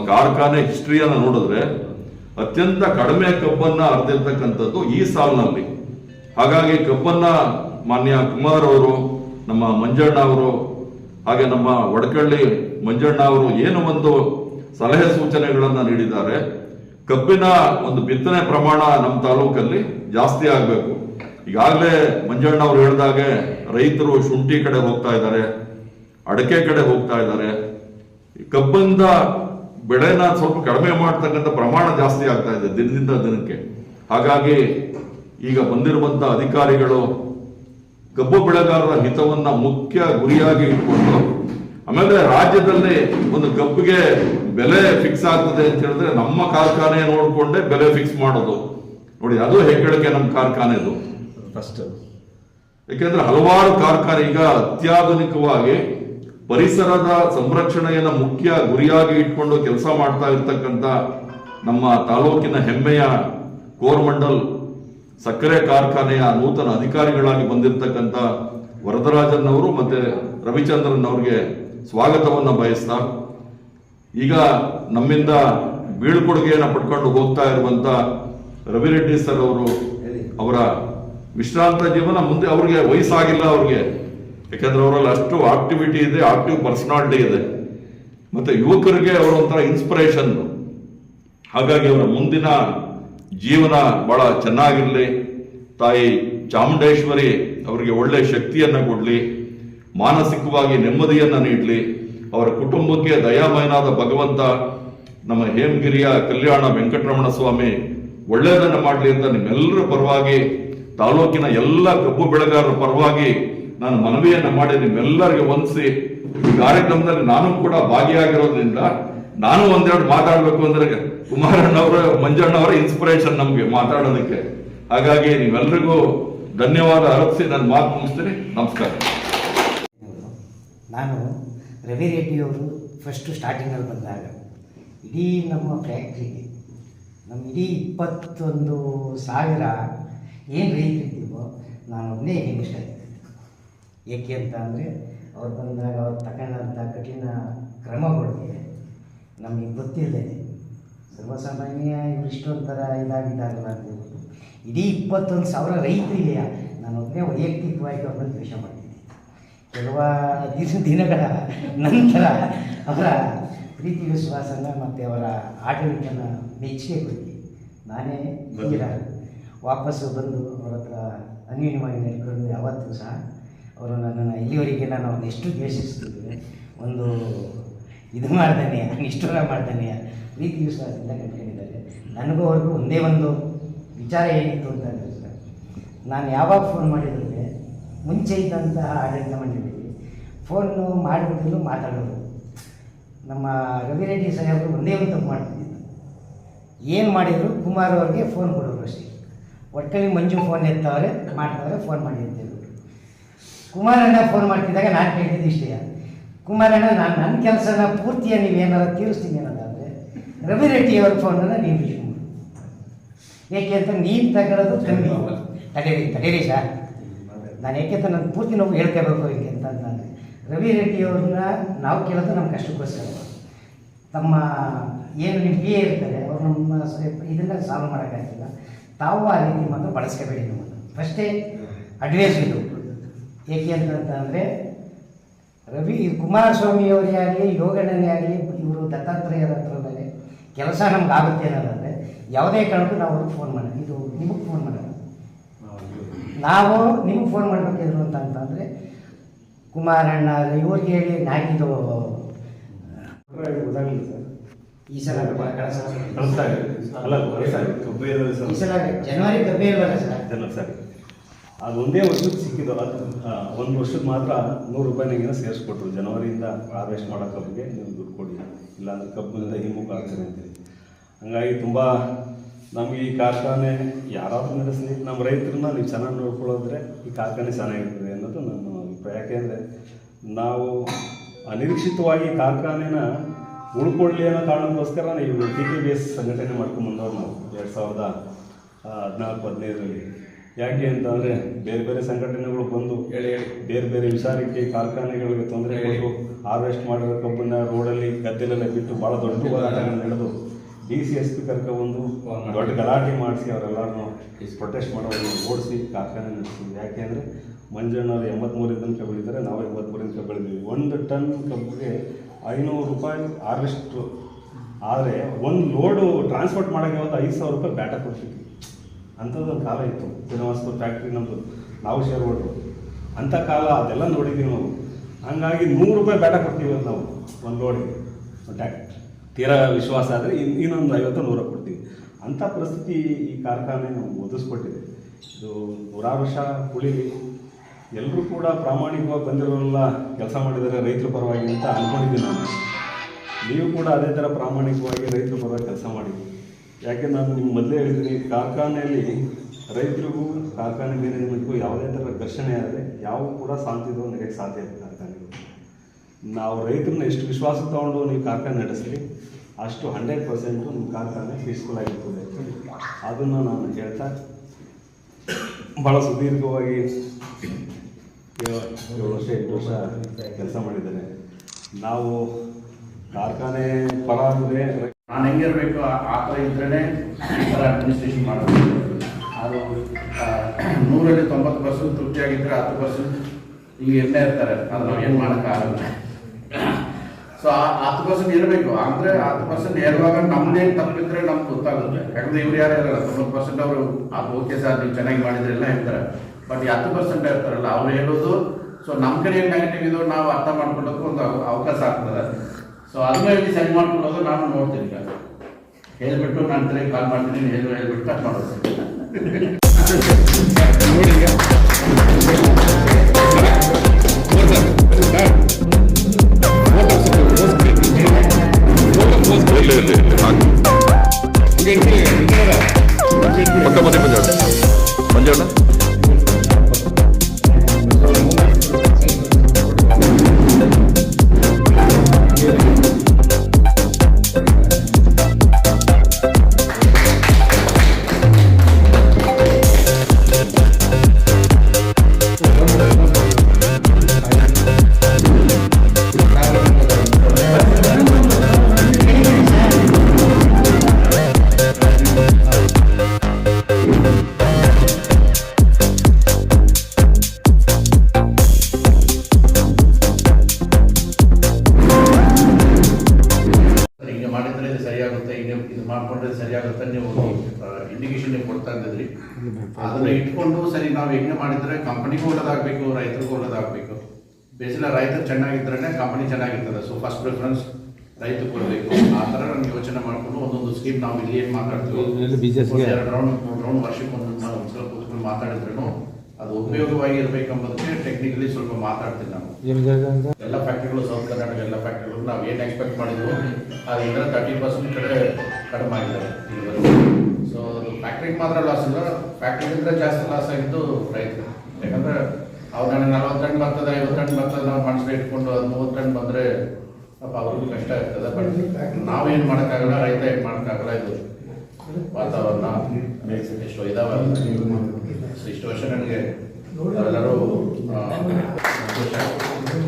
ಕಾರ್ಖಾನೆ ಹಿಸ್ಟ್ರಿಯನ್ನು ನೋಡಿದ್ರೆ ಅತ್ಯಂತ ಕಡಿಮೆ ಕಬ್ಬನ್ನ ಅರ್ದಿರ್ತಕ್ಕಂಥದ್ದು ಈ ಸಾಲಿನಲ್ಲಿ. ಹಾಗಾಗಿ ಕಬ್ಬನ್ನ ಮಾನ್ಯ ಕುಮಾರ್ ಅವರು, ನಮ್ಮ ಮಂಜಣ್ಣ ಅವರು, ಹಾಗೆ ನಮ್ಮ ವಡಕಳ್ಳಿ ಮಂಜಣ್ಣ ಅವರು ಏನು ಒಂದು ಸಲಹೆ ಸೂಚನೆಗಳನ್ನು ನೀಡಿದ್ದಾರೆ, ಕಬ್ಬಿನ ಒಂದು ಬಿತ್ತನೆ ಪ್ರಮಾಣ ನಮ್ಮ ತಾಲೂಕಲ್ಲಿ ಜಾಸ್ತಿ ಆಗಬೇಕು. ಈಗಾಗಲೇ ಮಂಜಣ್ಣ ಅವರು ಹೇಳಿದಾಗೆ ರೈತರು ಶುಂಠಿ ಕಡೆ ಹೋಗ್ತಾ ಇದ್ದಾರೆ, ಅಡಕೆ ಕಡೆ ಹೋಗ್ತಾ ಇದ್ದಾರೆ. ಕಬ್ಬಿಂದ ಬೆಳೆನ ಸ್ವಲ್ಪ ಕಡಿಮೆ ಮಾಡ್ತಕ್ಕಂಥ ಪ್ರಮಾಣ ಜಾಸ್ತಿ ಆಗ್ತಾ ಇದೆ ದಿನದಿಂದ ದಿನಕ್ಕೆ. ಹಾಗಾಗಿ ಈಗ ಬಂದಿರುವಂತ ಅಧಿಕಾರಿಗಳು ಕಬ್ಬು ಬೆಳೆಗಾರರ ಹಿತವನ್ನ ಮುಖ್ಯ ಗುರಿಯಾಗಿ ಇಟ್ಕೊಂಡು ಆಮೇಲೆ ರಾಜ್ಯದಲ್ಲಿ ಒಂದು ಕಬ್ಬಿಗೆ ಬೆಲೆ ಫಿಕ್ಸ್ ಆಗ್ತದೆ ಅಂತ ಹೇಳಿದ್ರೆ ನಮ್ಮ ಕಾರ್ಖಾನೆ ನೋಡಿಕೊಂಡೇ ಬೆಲೆ ಫಿಕ್ಸ್ ಮಾಡೋದು. ನೋಡಿ ಅದು ಹೆಗ್ಗಳಿಕೆ ನಮ್ಮ ಕಾರ್ಖಾನೆದು ಫಸ್ಟ್. ಯಾಕೆಂದ್ರೆ ಹಲವಾರು ಕಾರ್ಖಾನೆ ಈಗ ಅತ್ಯಾಧುನಿಕವಾಗಿ ಪರಿಸರದ ಸಂರಕ್ಷಣೆಯನ್ನು ಮುಖ್ಯ ಗುರಿಯಾಗಿ ಇಟ್ಕೊಂಡು ಕೆಲಸ ಮಾಡ್ತಾ ಇರ್ತಕ್ಕಂಥ ನಮ್ಮ ತಾಲೂಕಿನ ಹೆಮ್ಮೆಯ ಕೋರ್ಮಂಡಲ್ ಸಕ್ಕರೆ ಕಾರ್ಖಾನೆಯ ನೂತನ ಅಧಿಕಾರಿಗಳಾಗಿ ಬಂದಿರತಕ್ಕಂಥ ವರದರಾಜನ್ ಅವರು ಮತ್ತೆ ರವಿಚಂದ್ರನ್ ಅವ್ರಿಗೆ ಸ್ವಾಗತವನ್ನು ಬಯಸ್ತಾ, ಈಗ ನಮ್ಮಿಂದ ಬೀಳ್ಕೊಡುಗೆಯನ್ನು ಪಡ್ಕೊಂಡು ಹೋಗ್ತಾ ಇರುವಂತ ರವಿರೆಡ್ಡಿ ಸರ್ ಅವರು ಅವರ ವಿಶ್ರಾಂತ ಜೀವನ ಮುಂದೆ ಅವ್ರಿಗೆ ವಯಸ್ಸಾಗಿಲ್ಲ ಅವ್ರಿಗೆ. ಯಾಕಂದ್ರೆ ಅವರಲ್ಲಿ ಅಷ್ಟು ಆಕ್ಟಿವಿಟಿ ಇದೆ ಆಕ್ಟಿವ್ ಪರ್ಸನಾಲಿಟಿ ಇದೆ. ಮತ್ತೆ ಯುವಕರಿಗೆ ಅವರ ಒಂಥರ ಇನ್ಸ್ಪಿರೇಷನ್ ಹಾಗಾಗಿ ಅವರ ಮುಂದಿನ ಜೀವನ ಬಹಳ ಚೆನ್ನಾಗಿರಲಿ. ತಾಯಿ ಚಾಮುಂಡೇಶ್ವರಿ ಅವರಿಗೆ ಒಳ್ಳೆ ಶಕ್ತಿಯನ್ನು ಕೊಡಲಿ, ಮಾನಸಿಕವಾಗಿ ನೆಮ್ಮದಿಯನ್ನು ನೀಡಲಿ. ಅವರ ಕುಟುಂಬಕ್ಕೆ ದಯಾಮಯನಾದ ಭಗವಂತ, ನಮ್ಮ ಹೇಮಗಿರಿಯ ಕಲ್ಯಾಣ ವೆಂಕಟರಮಣ ಸ್ವಾಮಿ ಒಳ್ಳೆಯದನ್ನು ಮಾಡಲಿ ಅಂತ ನಿಮ್ಮೆಲ್ಲರ ಪರವಾಗಿ, ತಾಲೂಕಿನ ಎಲ್ಲ ಕಬ್ಬು ಬೆಳೆಗಾರರ ಪರವಾಗಿ ನಾನು ಮನವಿಯನ್ನು ಮಾಡಿ ನಿಮ್ಮೆಲ್ಲರಿಗೆ ಒಂದಿಸಿ ಈ ಕಾರ್ಯಕ್ರಮದಲ್ಲಿ ನಾನು ಕೂಡ ಭಾಗಿಯಾಗಿರೋದ್ರಿಂದ ನಾನು ಒಂದೆರಡು ಮಾತಾಡಬೇಕು ಅಂದ್ರೆ ಕುಮಾರಣ್ಣವರ, ಮಂಜಣ್ಣವರ ಇನ್ಸ್ಪಿರೇಷನ್ ನಮಗೆ ಮಾತಾಡೋದಕ್ಕೆ. ಹಾಗಾಗಿ ನೀವೆಲ್ಲರಿಗೂ ಧನ್ಯವಾದ ಅರ್ಪಿಸಿ ನನ್ನ ಮಾತು ಮುಗಿಸ್ತೀನಿ. ನಮಸ್ಕಾರ. ನಾನು ರವಿ ರೆಡ್ಡಿಯವರು ಫಸ್ಟು ಸ್ಟಾರ್ಟಿಂಗಲ್ಲಿ ಬಂದಾಗ ಇಡೀ ನಮ್ಮ ಫ್ಯಾಕ್ಟ್ರಿಗೆ ನಮ್ಮ ಇಡೀ ಇಪ್ಪತ್ತೊಂದು ಸಾವಿರ ಏನು ರೈತರಿದ್ದೀವೋ ನಾನು ಒಬ್ಬನೇ ಹೆಂಗಿಷ್ಟ ಏಕೆ ಅಂತ ಅಂದರೆ ಅವ್ರು ಬಂದಾಗ ಅವ್ರು ತಗೊಂಡಂಥ ಕಠಿಣ ಕ್ರಮಗಳಿಗೆ ನಮಗೆ ಗೊತ್ತಿಲ್ಲದೆ ಸರ್ವಸಾಮಾನ್ಯ ಇವರು ಇಷ್ಟೊಂಥರ ಇದಾಗಿದ್ದಾಗಲ್ಲ ಅಂತ ಹೇಳ್ಬಿಟ್ಟು. ಇಡೀ ಇಪ್ಪತ್ತೊಂದು ಸಾವಿರ ರೈತರಿಗೆ ನಾನು ಒಬ್ಬನೇ ವೈಯಕ್ತಿಕವಾಗಿ ಅವ್ರನ್ನ ದ್ವೇಷ ಮಾಡ್ತೀನಿ ಕೆಲವ ದಿನ ದಿನಗಳ ನಂತರ ಅವರ ಪ್ರೀತಿ ವಿಶ್ವಾಸನ ಮತ್ತು ಅವರ ಆಡಳಿತನ ಮೆಚ್ಚುಗೆ ಕೊಡ್ತೀನಿ ನಾನೇ ಈಗ ವಾಪಸ್ಸು ಬಂದು ಅವರ ಹತ್ರ ಅನ್ಯೂನ್ಯವಾಗಿ ನಡ್ಕೊಂಡು ಯಾವತ್ತೂ ಸಹ ಅವರು ನನ್ನನ್ನು ಇಲ್ಲಿವರೆಗೆ ನಾನು ಎಷ್ಟು ದ್ವೇಷಿಸ್ತಿದ್ದೇನೆ ಒಂದು ಇದು ಮಾಡ್ತಾನೆ ನಿಷ್ಠುರ ಮಾಡ್ತಾನೆ ಪ್ರೀತಿ ವಿಶ್ವಾಸದಿಂದ ಕಂಡುಕೊಂಡಿದ್ದಾರೆ. ನನಗೂ ಅವ್ರಿಗೂ ಒಂದೇ ಒಂದು ವಿಚಾರ ಏನಿತ್ತು ಅಂತ ಅಂದರೆ ಸರ್, ನಾನು ಯಾವಾಗ ಫೋನ್ ಮಾಡಿದ್ರೆ ಮುಂಚೆ ಇದ್ದಂತಹ ಆಡಳಿತ ಮಂಡಳಿಯಲ್ಲಿ ಫೋನು ಮಾಡಿಬಿಟ್ಟು ಮಾತಾಡೋದು ನಮ್ಮ ರವಿರೆಡ್ಡಿ ಸಾಹೇಬರು ಒಂದೇ ಒಂದು ತಪ್ಪು ಏನು ಮಾಡಿದರು ಕುಮಾರ್ ಅವ್ರಿಗೆ ಫೋನ್ ಕೊಡೋರು ಅಷ್ಟೇ. ಒಟ್ಟಲ್ಲಿ ಮಂಜು ಫೋನ್ ಎತ್ತವ್ರೆ, ಮಾಡ್ತವ್ರೆ ಫೋನ್ ಮಾಡಿ ಅಂತ ಹೇಳ್ಬಿಟ್ಟು ಕುಮಾರಣ್ಣ ಫೋನ್ ಮಾಡ್ತಿದ್ದಾಗ ನಾನು ಕೇಳಿದ್ದು ಇಷ್ಟೇ. ಕುಮಾರಣ್ಣ, ನಾನು ನನ್ನ ಕೆಲಸನ ಪೂರ್ತಿಯ ನೀವೇನಾರ ತೀರಿಸ್ತೀನಿ ಅನ್ನೋದಾದರೆ ರವಿ ರೆಡ್ಡಿ ಅವ್ರ ಫೋನನ್ನು ನೀವು ಯೂಸ್ ಮಾಡಿ. ಏಕೆ ಅಂತ ನೀನು ತಗೊಳ್ಳೋದು ಕಮ್ಮಿ. ತಡೀರಿ ತಡೀರಿ ಸರ್. ನಾನು ಏಕೆ ಅಂತ ನನ್ನ ಪೂರ್ತಿ ನಾವು ಹೇಳ್ಕೋಬೇಕು ಏಕೆ ಅಂತ ಅಂತಂದರೆ ರವಿ ರೆಡ್ಡಿಯವ್ರನ್ನ ನಾವು ಕೇಳೋದು ನಮ್ಮ ಕಷ್ಟಕ್ಕೋಸ್ಕರ. ತಮ್ಮ ಏನು ನಿಮ್ಮ ಬಿ ಎ ಇರ್ತಾರೆ, ಅವ್ರು ನಮ್ಮ ಇದನ್ನ ಸಾಲ್ವ್ ಮಾಡೋಕ್ಕಾಗಿಲ್ಲ ತಾವು ಆ ರೀತಿ ಮಾತ್ರ ಬಳಸ್ಕೋಬೇಡಿ ನಮ್ಮನ್ನು. ಫಸ್ಟೇ ಅಡ್ವೈಸ್ ಇದು. ಏಕೆ ಅಂತ ಅಂತಂತಂದರೆ ರವಿ ಕುಮಾರಸ್ವಾಮಿಯವರೇ ಆಗಲಿ ಯೋಗಣ್ಣನೇ ಆಗಲಿ ಇವರು ದತ್ತಾತ್ರೇಯರ ಮೇಲೆ ಕೆಲಸ ನಮ್ಗೆ ಆಗುತ್ತೆ ಅನ್ನೋದಾದರೆ ಯಾವುದೇ ಕಾರಣಕ್ಕೂ ನಾವು ಅವ್ರಿಗೆ ಫೋನ್ ಮಾಡೋಣ ಇದು ನಿಮಗೆ ಫೋನ್ ಮಾಡೋಣ ನಾವು ನಿಮಗೆ ಫೋನ್ ಮಾಡಬೇಕಿದ್ರು ಅಂತ ಅಂತಂದರೆ ಕುಮಾರಣ್ಣ ಇವ್ರಿಗೆ ಹೇಳಿ ನಾಗಿದು ಗೊತ್ತಾಗಲಿಲ್ಲ ಸರ್. ಈ ಸಲ ಈ ಸಲ ಜನವರಿ ಕಬ್ಬೆ ಇಲ್ವಲ್ಲ ಸರ್ ಸರಿ. ಅದು ಒಂದೇ ವರ್ಷಕ್ಕೆ ಸಿಕ್ಕಿದ್ದು. ಒಂದು ವರ್ಷಕ್ಕೆ ಮಾತ್ರ ನೂರು ರೂಪಾಯಿನಾಗೇನೋ ಸೇರಿಸ್ಕೊಟ್ರು. ಜನವರಿಯಿಂದ ಹಾರ್ವೆಸ್ಟ್ ಮಾಡೋ ಕಬ್ಬಿಗೆ ನೀವು ದುಡ್ಡು ಕೊಡಿ. ಇಲ್ಲಾಂದ್ರೆ ಕಬ್ಬಿನಿಂದ ಹಿಮ್ಮುಖ ಆಗ್ತದೆ ಅಂತೇಳಿ ಹಂಗಾಗಿ ತುಂಬ ನಮಗೆ ಈ ಕಾರ್ಖಾನೆ ಯಾರಾದರೂ ನಡೆಸಲಿ ನಮ್ಮ ರೈತರನ್ನ ನೀವು ಚೆನ್ನಾಗಿ ನೋಡ್ಕೊಳ್ಳೋದ್ರೆ ಈ ಕಾರ್ಖಾನೆ ಚೆನ್ನಾಗಿರ್ತದೆ ಅನ್ನೋದು ನನ್ನ ಅಭಿಪ್ರಾಯ. ಯಾಕೆಂದರೆ ನಾವು ಅನಿರೀಕ್ಷಿತವಾಗಿ ಕಾರ್ಖಾನೆನ ಉಳ್ಕೊಳ್ಳಿ ಅನ್ನೋ ಕಾರಣಕ್ಕೋಸ್ಕರ ನೀವು ಟಿ ಕೆ ಬಿ ಎಸ್ ಸಂಘಟನೆ ಮಾಡ್ಕೊಂಡು ಬಂದವ್ರು ನಾವು. ಎರಡು ಸಾವಿರದ ಹದಿನಾಲ್ಕು, ಹದಿನೈದರಲ್ಲಿ. ಯಾಕೆ ಅಂತಂದರೆ ಬೇರೆ ಬೇರೆ ಸಂಘಟನೆಗಳು ಬಂದು ಬೇರೆ ಬೇರೆ ವಿಚಾರಕ್ಕೆ ಕಾರ್ಖಾನೆಗಳಿಗೆ ತೊಂದರೆ ಕೊಟ್ಟು ಹಾರ್ವೆಸ್ಟ್ ಮಾಡಿರೋ ಕಬ್ಬನ್ನ ರೋಡಲ್ಲಿ ಗದ್ದೆಲೆಲ್ಲ ಬಿಟ್ಟು ಭಾಳ ದೊಡ್ಡ ಹೋರಾಟಗಳು ನಡೆದು ಡಿ ಸಿ ಎಸ್ ಪಿ ಕರ್ಕೊಬಂದು ದೊಡ್ಡ ಗಲಾಟೆ ಮಾಡಿಸಿ ಅವರೆಲ್ಲರನ್ನು ಪ್ರೊಟೆಸ್ಟ್ ಮಾಡೋದನ್ನು ಓಡಿಸಿ ಕಾರ್ಖಾನೆ ನಡೆಸಿದ್ವಿ ಯಾಕೆ ಅಂದರೆ ಮಂಜಣ್ಣವ್ರು ಎಂಬತ್ತ್ಮೂರಿಂದ ಬೆಳೀತಾರೆ ನಾವು ಎಂಬತ್ತ್ಮೂರಿಂದ ತನಕ ಬೆಳೆದಿವಿ ಒಂದು ಟನ್ ಕಬ್ಬಿಗೆ ಐನೂರು ರೂಪಾಯಿ ಹಾರ್ವೆಸ್ಟು ಆದರೆ ಒಂದು ಲೋಡು ಟ್ರಾನ್ಸ್ಪೋರ್ಟ್ ಮಾಡೋಕ್ಕೆ ಒಂದು ಐದು ಸಾವಿರ ರೂಪಾಯಿ ಬ್ಯಾಟ ಕೊಡ್ತಿದ್ವಿ. ಅಂಥದ್ದೊಂದು ಕಾಲ ಇತ್ತು. ಶ್ರೀನಿವಾಸಪುರ ಫ್ಯಾಕ್ಟ್ರಿ ನಮ್ಮದು ನಾವು ಶೇರ್ ಹೊಡ್ರು ಅಂಥ ಕಾಲ ಅದೆಲ್ಲ ನೋಡಿದ್ದೀವಿ ನಾವು. ಹಂಗಾಗಿ ನೂರು ರೂಪಾಯಿ ಬೇಟ ಕೊಡ್ತೀವಿ ಅಂತ ನಾವು. ಒಂದು ಲೋಡಿಗೆ. ಟ್ಯಾಕ್ಟ್ ತೀರಾ ವಿಶ್ವಾಸ ಆದರೆ ಇನ್, ಇನ್ನೊಂದು ಐವತ್ತು, ನೂರ ಕೊಡ್ತೀವಿ. ಅಂಥ ಪರಿಸ್ಥಿತಿ ಈ ಕಾರ್ಖಾನೆ ನಾವು ಒದಿಸ್ಕೊಟ್ಟಿದೆ ಇದು ನೂರಾರು ವರ್ಷ ಉಳಿಲಿ. ಎಲ್ಲರೂ ಕೂಡ ಪ್ರಾಮಾಣಿಕವಾಗಿ ಬಂದಿರೋಲ್ಲ ಕೆಲಸ ಮಾಡಿದರೆ ರೈತರ ಪರವಾಗಿ ಅಂತ ಅಂದ್ಕೊಂಡಿದ್ದೀನಿ ನಾನು. ನೀವು ಕೂಡ ಅದೇ ಥರ ಪ್ರಾಮಾಣಿಕವಾಗಿ ರೈತರ ಪರವಾಗಿ ಕೆಲಸ ಮಾಡಿ. ಯಾಕೆ ನಾನು ನಿಮ್ಮ ಮೊದಲೇ ಹೇಳಿದ್ದೀನಿ ಕಾರ್ಖಾನೆಯಲ್ಲಿ ರೈತರಿಗೂ ಕಾರ್ಖಾನೆ ಮ್ಯಾನೇಜ್ಮೆಂಟ್ಗೂ ಯಾವುದೇ ಥರ ಘರ್ಷಣೆ ಆದರೆ ಯಾವ ಕೂಡ ಸಾಂತಿದೋ ನನಗೆ ಸಾಧ್ಯ ಇಲ್ಲ ಕಾರ್ಖಾನೆಗಳು ನಾವು ರೈತರನ್ನ ಎಷ್ಟು ವಿಶ್ವಾಸ ತಗೊಂಡು ನೀವು ಕಾರ್ಖಾನೆ ನಡೆಸಲಿ ಅಷ್ಟು ಹಂಡ್ರೆಡ್ ಪರ್ಸೆಂಟು ನಿಮ್ಮ ಕಾರ್ಖಾನೆ ಪೀಸ್ಫುಲ್ ಆಗಿರ್ತದೆ ಅದನ್ನು ನಾನು ಹೇಳ್ತಾ ಭಾಳ ಸುದೀರ್ಘವಾಗಿ ಏಳು ವರ್ಷ, ಎಂಟು ವರ್ಷ ಕೆಲಸ ಮಾಡಿದ್ದೇನೆ. ನಾವು ಕಾರ್ಖಾನೆ ಪರ ಅಂದರೆ ನಾನು ಹೆಂಗಿರಬೇಕು, ಆ ಥರ ಇದ್ರೇ ಈ ಥರ ಅಡ್ಮಿನಿಸ್ಟ್ರೇಷನ್ ಮಾಡಬೇಕು. ಅದು ನೂರಲ್ಲಿ ತೊಂಬತ್ತು ಪರ್ಸೆಂಟ್ ತೃಪ್ತಿಯಾಗಿದ್ದರೆ ಹತ್ತು ಪರ್ಸೆಂಟ್ ಈಗ ಎಣ್ಣೆ ಇರ್ತಾರೆ. ಅದು ನಾವು ಏನು ಮಾಡೋಕ್ಕಾಗಲ್ಲ ಸೊ ಆ ಹತ್ತು ಪರ್ಸೆಂಟ್ ಇರಬೇಕು. ಅಂದರೆ ಹತ್ತು ಪರ್ಸೆಂಟ್ ಹೇಳುವಾಗ ನಮ್ದೇನು ತಪ್ಪಿದ್ರೆ ನಮ್ಗೆ ಗೊತ್ತಾಗುತ್ತೆ. ಯಾಕಂದ್ರೆ ಇವ್ರು ಯಾರು ಇರಲ್ಲ. ತೊಂಬತ್ತು ಪರ್ಸೆಂಟ್ ಅವರು ಅದು ಓಕೆ ಸರ್, ನೀವು ಚೆನ್ನಾಗಿ ಮಾಡಿದ್ರೆ ಎಲ್ಲ ಹೇಳ್ತಾರೆ. ಬಟ್ ಈ ಹತ್ತು ಪರ್ಸೆಂಟ್ ಇರ್ತಾರಲ್ಲ, ಅವ್ರು ಹೇಳೋದು ಸೊ ನಮ್ಮ ಕಡೆ ಏನು ನೆಗೆಟಿವ್ ಇದು, ನಾವು ಅರ್ಥ ಮಾಡ್ಕೊಳ್ಳೋಕ್ಕೂ ಒಂದು ಅವ- ಅವಕಾಶ ಆಗ್ತದೆ. ಸೊ ಅದನ್ನ ಹೇಳಿ ಸರಿ ಮಾಡ್ಕೊಳ್ಳೋದು ನಾನು ನೋಡ್ತೀನಿ ಈಗ ಹೇಳ್ಬಿಟ್ಟು ನಾನು ತಿರುಗಿ ಕಾಲ್ ಮಾಡ್ತೀನಿ ಹೇಳಿ ಹೇಳ್ಬಿಟ್ಟು ಕಟ್ ಮಾಡೋದು ಪಕ್ಕ ಮನೆ ಮಂಜಾಡ ಮಂಜಾಡ ಹೆಂಗೆ ಮಾಡಿದರೆ ಕಂಪನಿಗೂ ಒಳ್ಳೆದಾಗಬೇಕು ರೈತರಿಗೂ ಒಳ್ಳೆದಾಗಬೇಕು. ಬೇಸಿಲ್ಲ ರೈತರು ಚೆನ್ನಾಗಿದ್ದರೆ ಕಂಪನಿ ಚೆನ್ನಾಗಿರ್ತದೆ. ಸೊ ಫಸ್ಟ್ ಪ್ರಿಫರೆನ್ಸ್ ರೈತ ಕೊಡಬೇಕು. ಆ ಥರ ನಾನು ಯೋಚನೆ ಮಾಡಿಕೊಂಡು ಒಂದೊಂದು ಸ್ಕೀಮ್ ನಾವು ಇಲ್ಲಿ ಏನು ಮಾತಾಡ್ತೀವಿ ಎರಡು ರೌಂಡ್ ಮೂರು ರೌಂಡ್ ವರ್ಷಕ್ಕೆ ಒಂದು ನಾವು ಸ್ವಲ್ಪ ಕೂತ್ಕೊಂಡು ಮಾತಾಡಿದ್ರೂ ಅದು ಉಪಯೋಗವಾಗಿ ಇರಬೇಕಂಬುದಕ್ಕೆ ಟೆಕ್ನಿಕಲಿ ಸ್ವಲ್ಪ ಮಾತಾಡ್ತೀವಿ ನಾವು ಎಲ್ಲ ಫ್ಯಾಕ್ಟ್ರಿಗಳು ಸೌತ್ ಕರ್ನಾಟಕ ಎಲ್ಲ ಫ್ಯಾಕ್ಟ್ರಿಗಳು ನಾವು ಏನು ಎಕ್ಸ್ಪೆಕ್ಟ್ ಮಾಡಿದ್ವು ಅದರಿಂದ ತರ್ಟಿ ಪರ್ಸೆಂಟ್ ಕಡೆ ಕಡಿಮೆ ಆಗಿದ್ದಾರೆ ಸೊ ಫ್ಯಾಕ್ಟ್ರಿಗೆ ಮಾತ್ರ ಲಾಸ್ ಇಲ್ಲ. ಫ್ಯಾಕ್ಟ್ರಿಗಿಂತ ಜಾಸ್ತಿ ಲಾಸ್ ಆಗಿದ್ದು ರೈತರು. ಯಾಕಂದ್ರೆ ನನಗೆ ನಲ್ವತ್ತು ಟನ್ ಬರ್ತದೆ, ಐವತ್ತು ಟನ್ ಬರ್ತದೆ ನಾವು ಮನಸ್ಸಿಗೆ ಇಟ್ಕೊಂಡು ಅದು ಮೂವತ್ತು ಟನ್ ಬಂದರೆ ಪಾಪ ಅವ್ರಿಗೂ ಕಷ್ಟ ಆಗ್ತದೆ. ಬಟ್ ನಾವೇನು ಮಾಡೋಕ್ಕಾಗಲ್ಲ, ರೈತ ಏನು ಮಾಡೋಕ್ಕಾಗಲ್ಲ, ಇದು ವಾತಾವರಣ ಎಷ್ಟು ಇದಾವೆ ಸೊ ಇಷ್ಟು ವರ್ಷ ನನಗೆ ಎಲ್ಲರೂ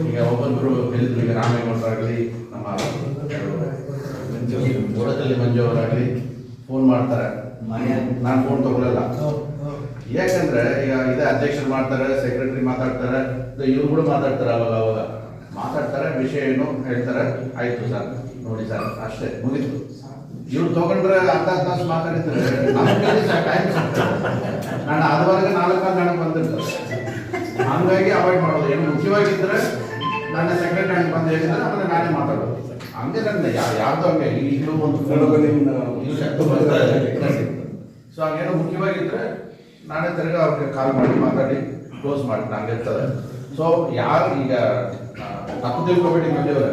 ಈಗ ಒಬ್ಬೊಬ್ಬರು ಹೇಳಿದ್ರು, ಈಗ ರಾಮೇಗೌಡರಾಗಲಿ ನಮ್ಮ ಗೋಡದಲ್ಲಿ ಮಂಜು ಅವರಾಗಲಿ ಫೋನ್ ಮಾಡ್ತಾರೆ. ನಾನು ಫೋನ್ ತಗೊಳ್ಳಲ್ಲ ಯಾಕಂದ್ರೆ ಈಗ ಇದೇ ಅಧ್ಯಕ್ಷರು ಮಾಡ್ತಾರೆ ಸೆಕ್ರೆಟರಿ ಮಾತಾಡ್ತಾರೆ ಇವ್ರು ಕೂಡ ಮಾತಾಡ್ತಾರೆ ಅವಾಗ. ಅವಾಗ ಮಾತಾಡ್ತಾರೆ ವಿಷಯ ಏನು ಹೇಳ್ತಾರೆ. ಆಯ್ತು ಸರ್ ನೋಡಿ ಸರ್ ಅಷ್ಟೇ ಮುಗಿತು. ಇವ್ರು ತಗೊಂಡ್ರೆ ಅರ್ಧ ತಾಸು ಮಾತಾಡಿದ್ರೆ ನಾನು ಅದುವರೆಗೆ ನಾಲ್ಕು ನನಗೆ ಬಂದಿರ್ತಾರೆ. ಹಂಗಾಗಿ ಅವಾಯ್ಡ್ ಮಾಡೋದು. ಏನು ಮುಖ್ಯವಾಗಿದ್ರೆ ನನ್ನ ಸೆಕ್ರೆಟರಿ ಹಂಗೆ ಬಂದು ಹೇಳಿದ್ರೆ ಆಮೇಲೆ ನಾನೇ ಮಾತಾಡೋದು ಹಂಗೆ ನನ್ನ ಯಾವ್ದು ಹಂಗೆ ಈಗಲೂ ಒಂದು ಸೊ ಹಂಗೇನೋ ಮುಖ್ಯವಾಗಿದ್ರೆ ನಾನೇ ತಿರ್ಗಾ ಅವ್ರಿಗೆ ಕಾಲ್ ಮಾಡಿ ಮಾತಾಡಿ ಕ್ಲೋಸ್ ಮಾಡಿ, ನಂಗೆ ಇರ್ತದೆ ಸೊ ಯಾರು ಈಗ ತಪ್ಪು ತಿಳ್ಕೊಬೇಡಿ ಮಧ್ಯವರೆ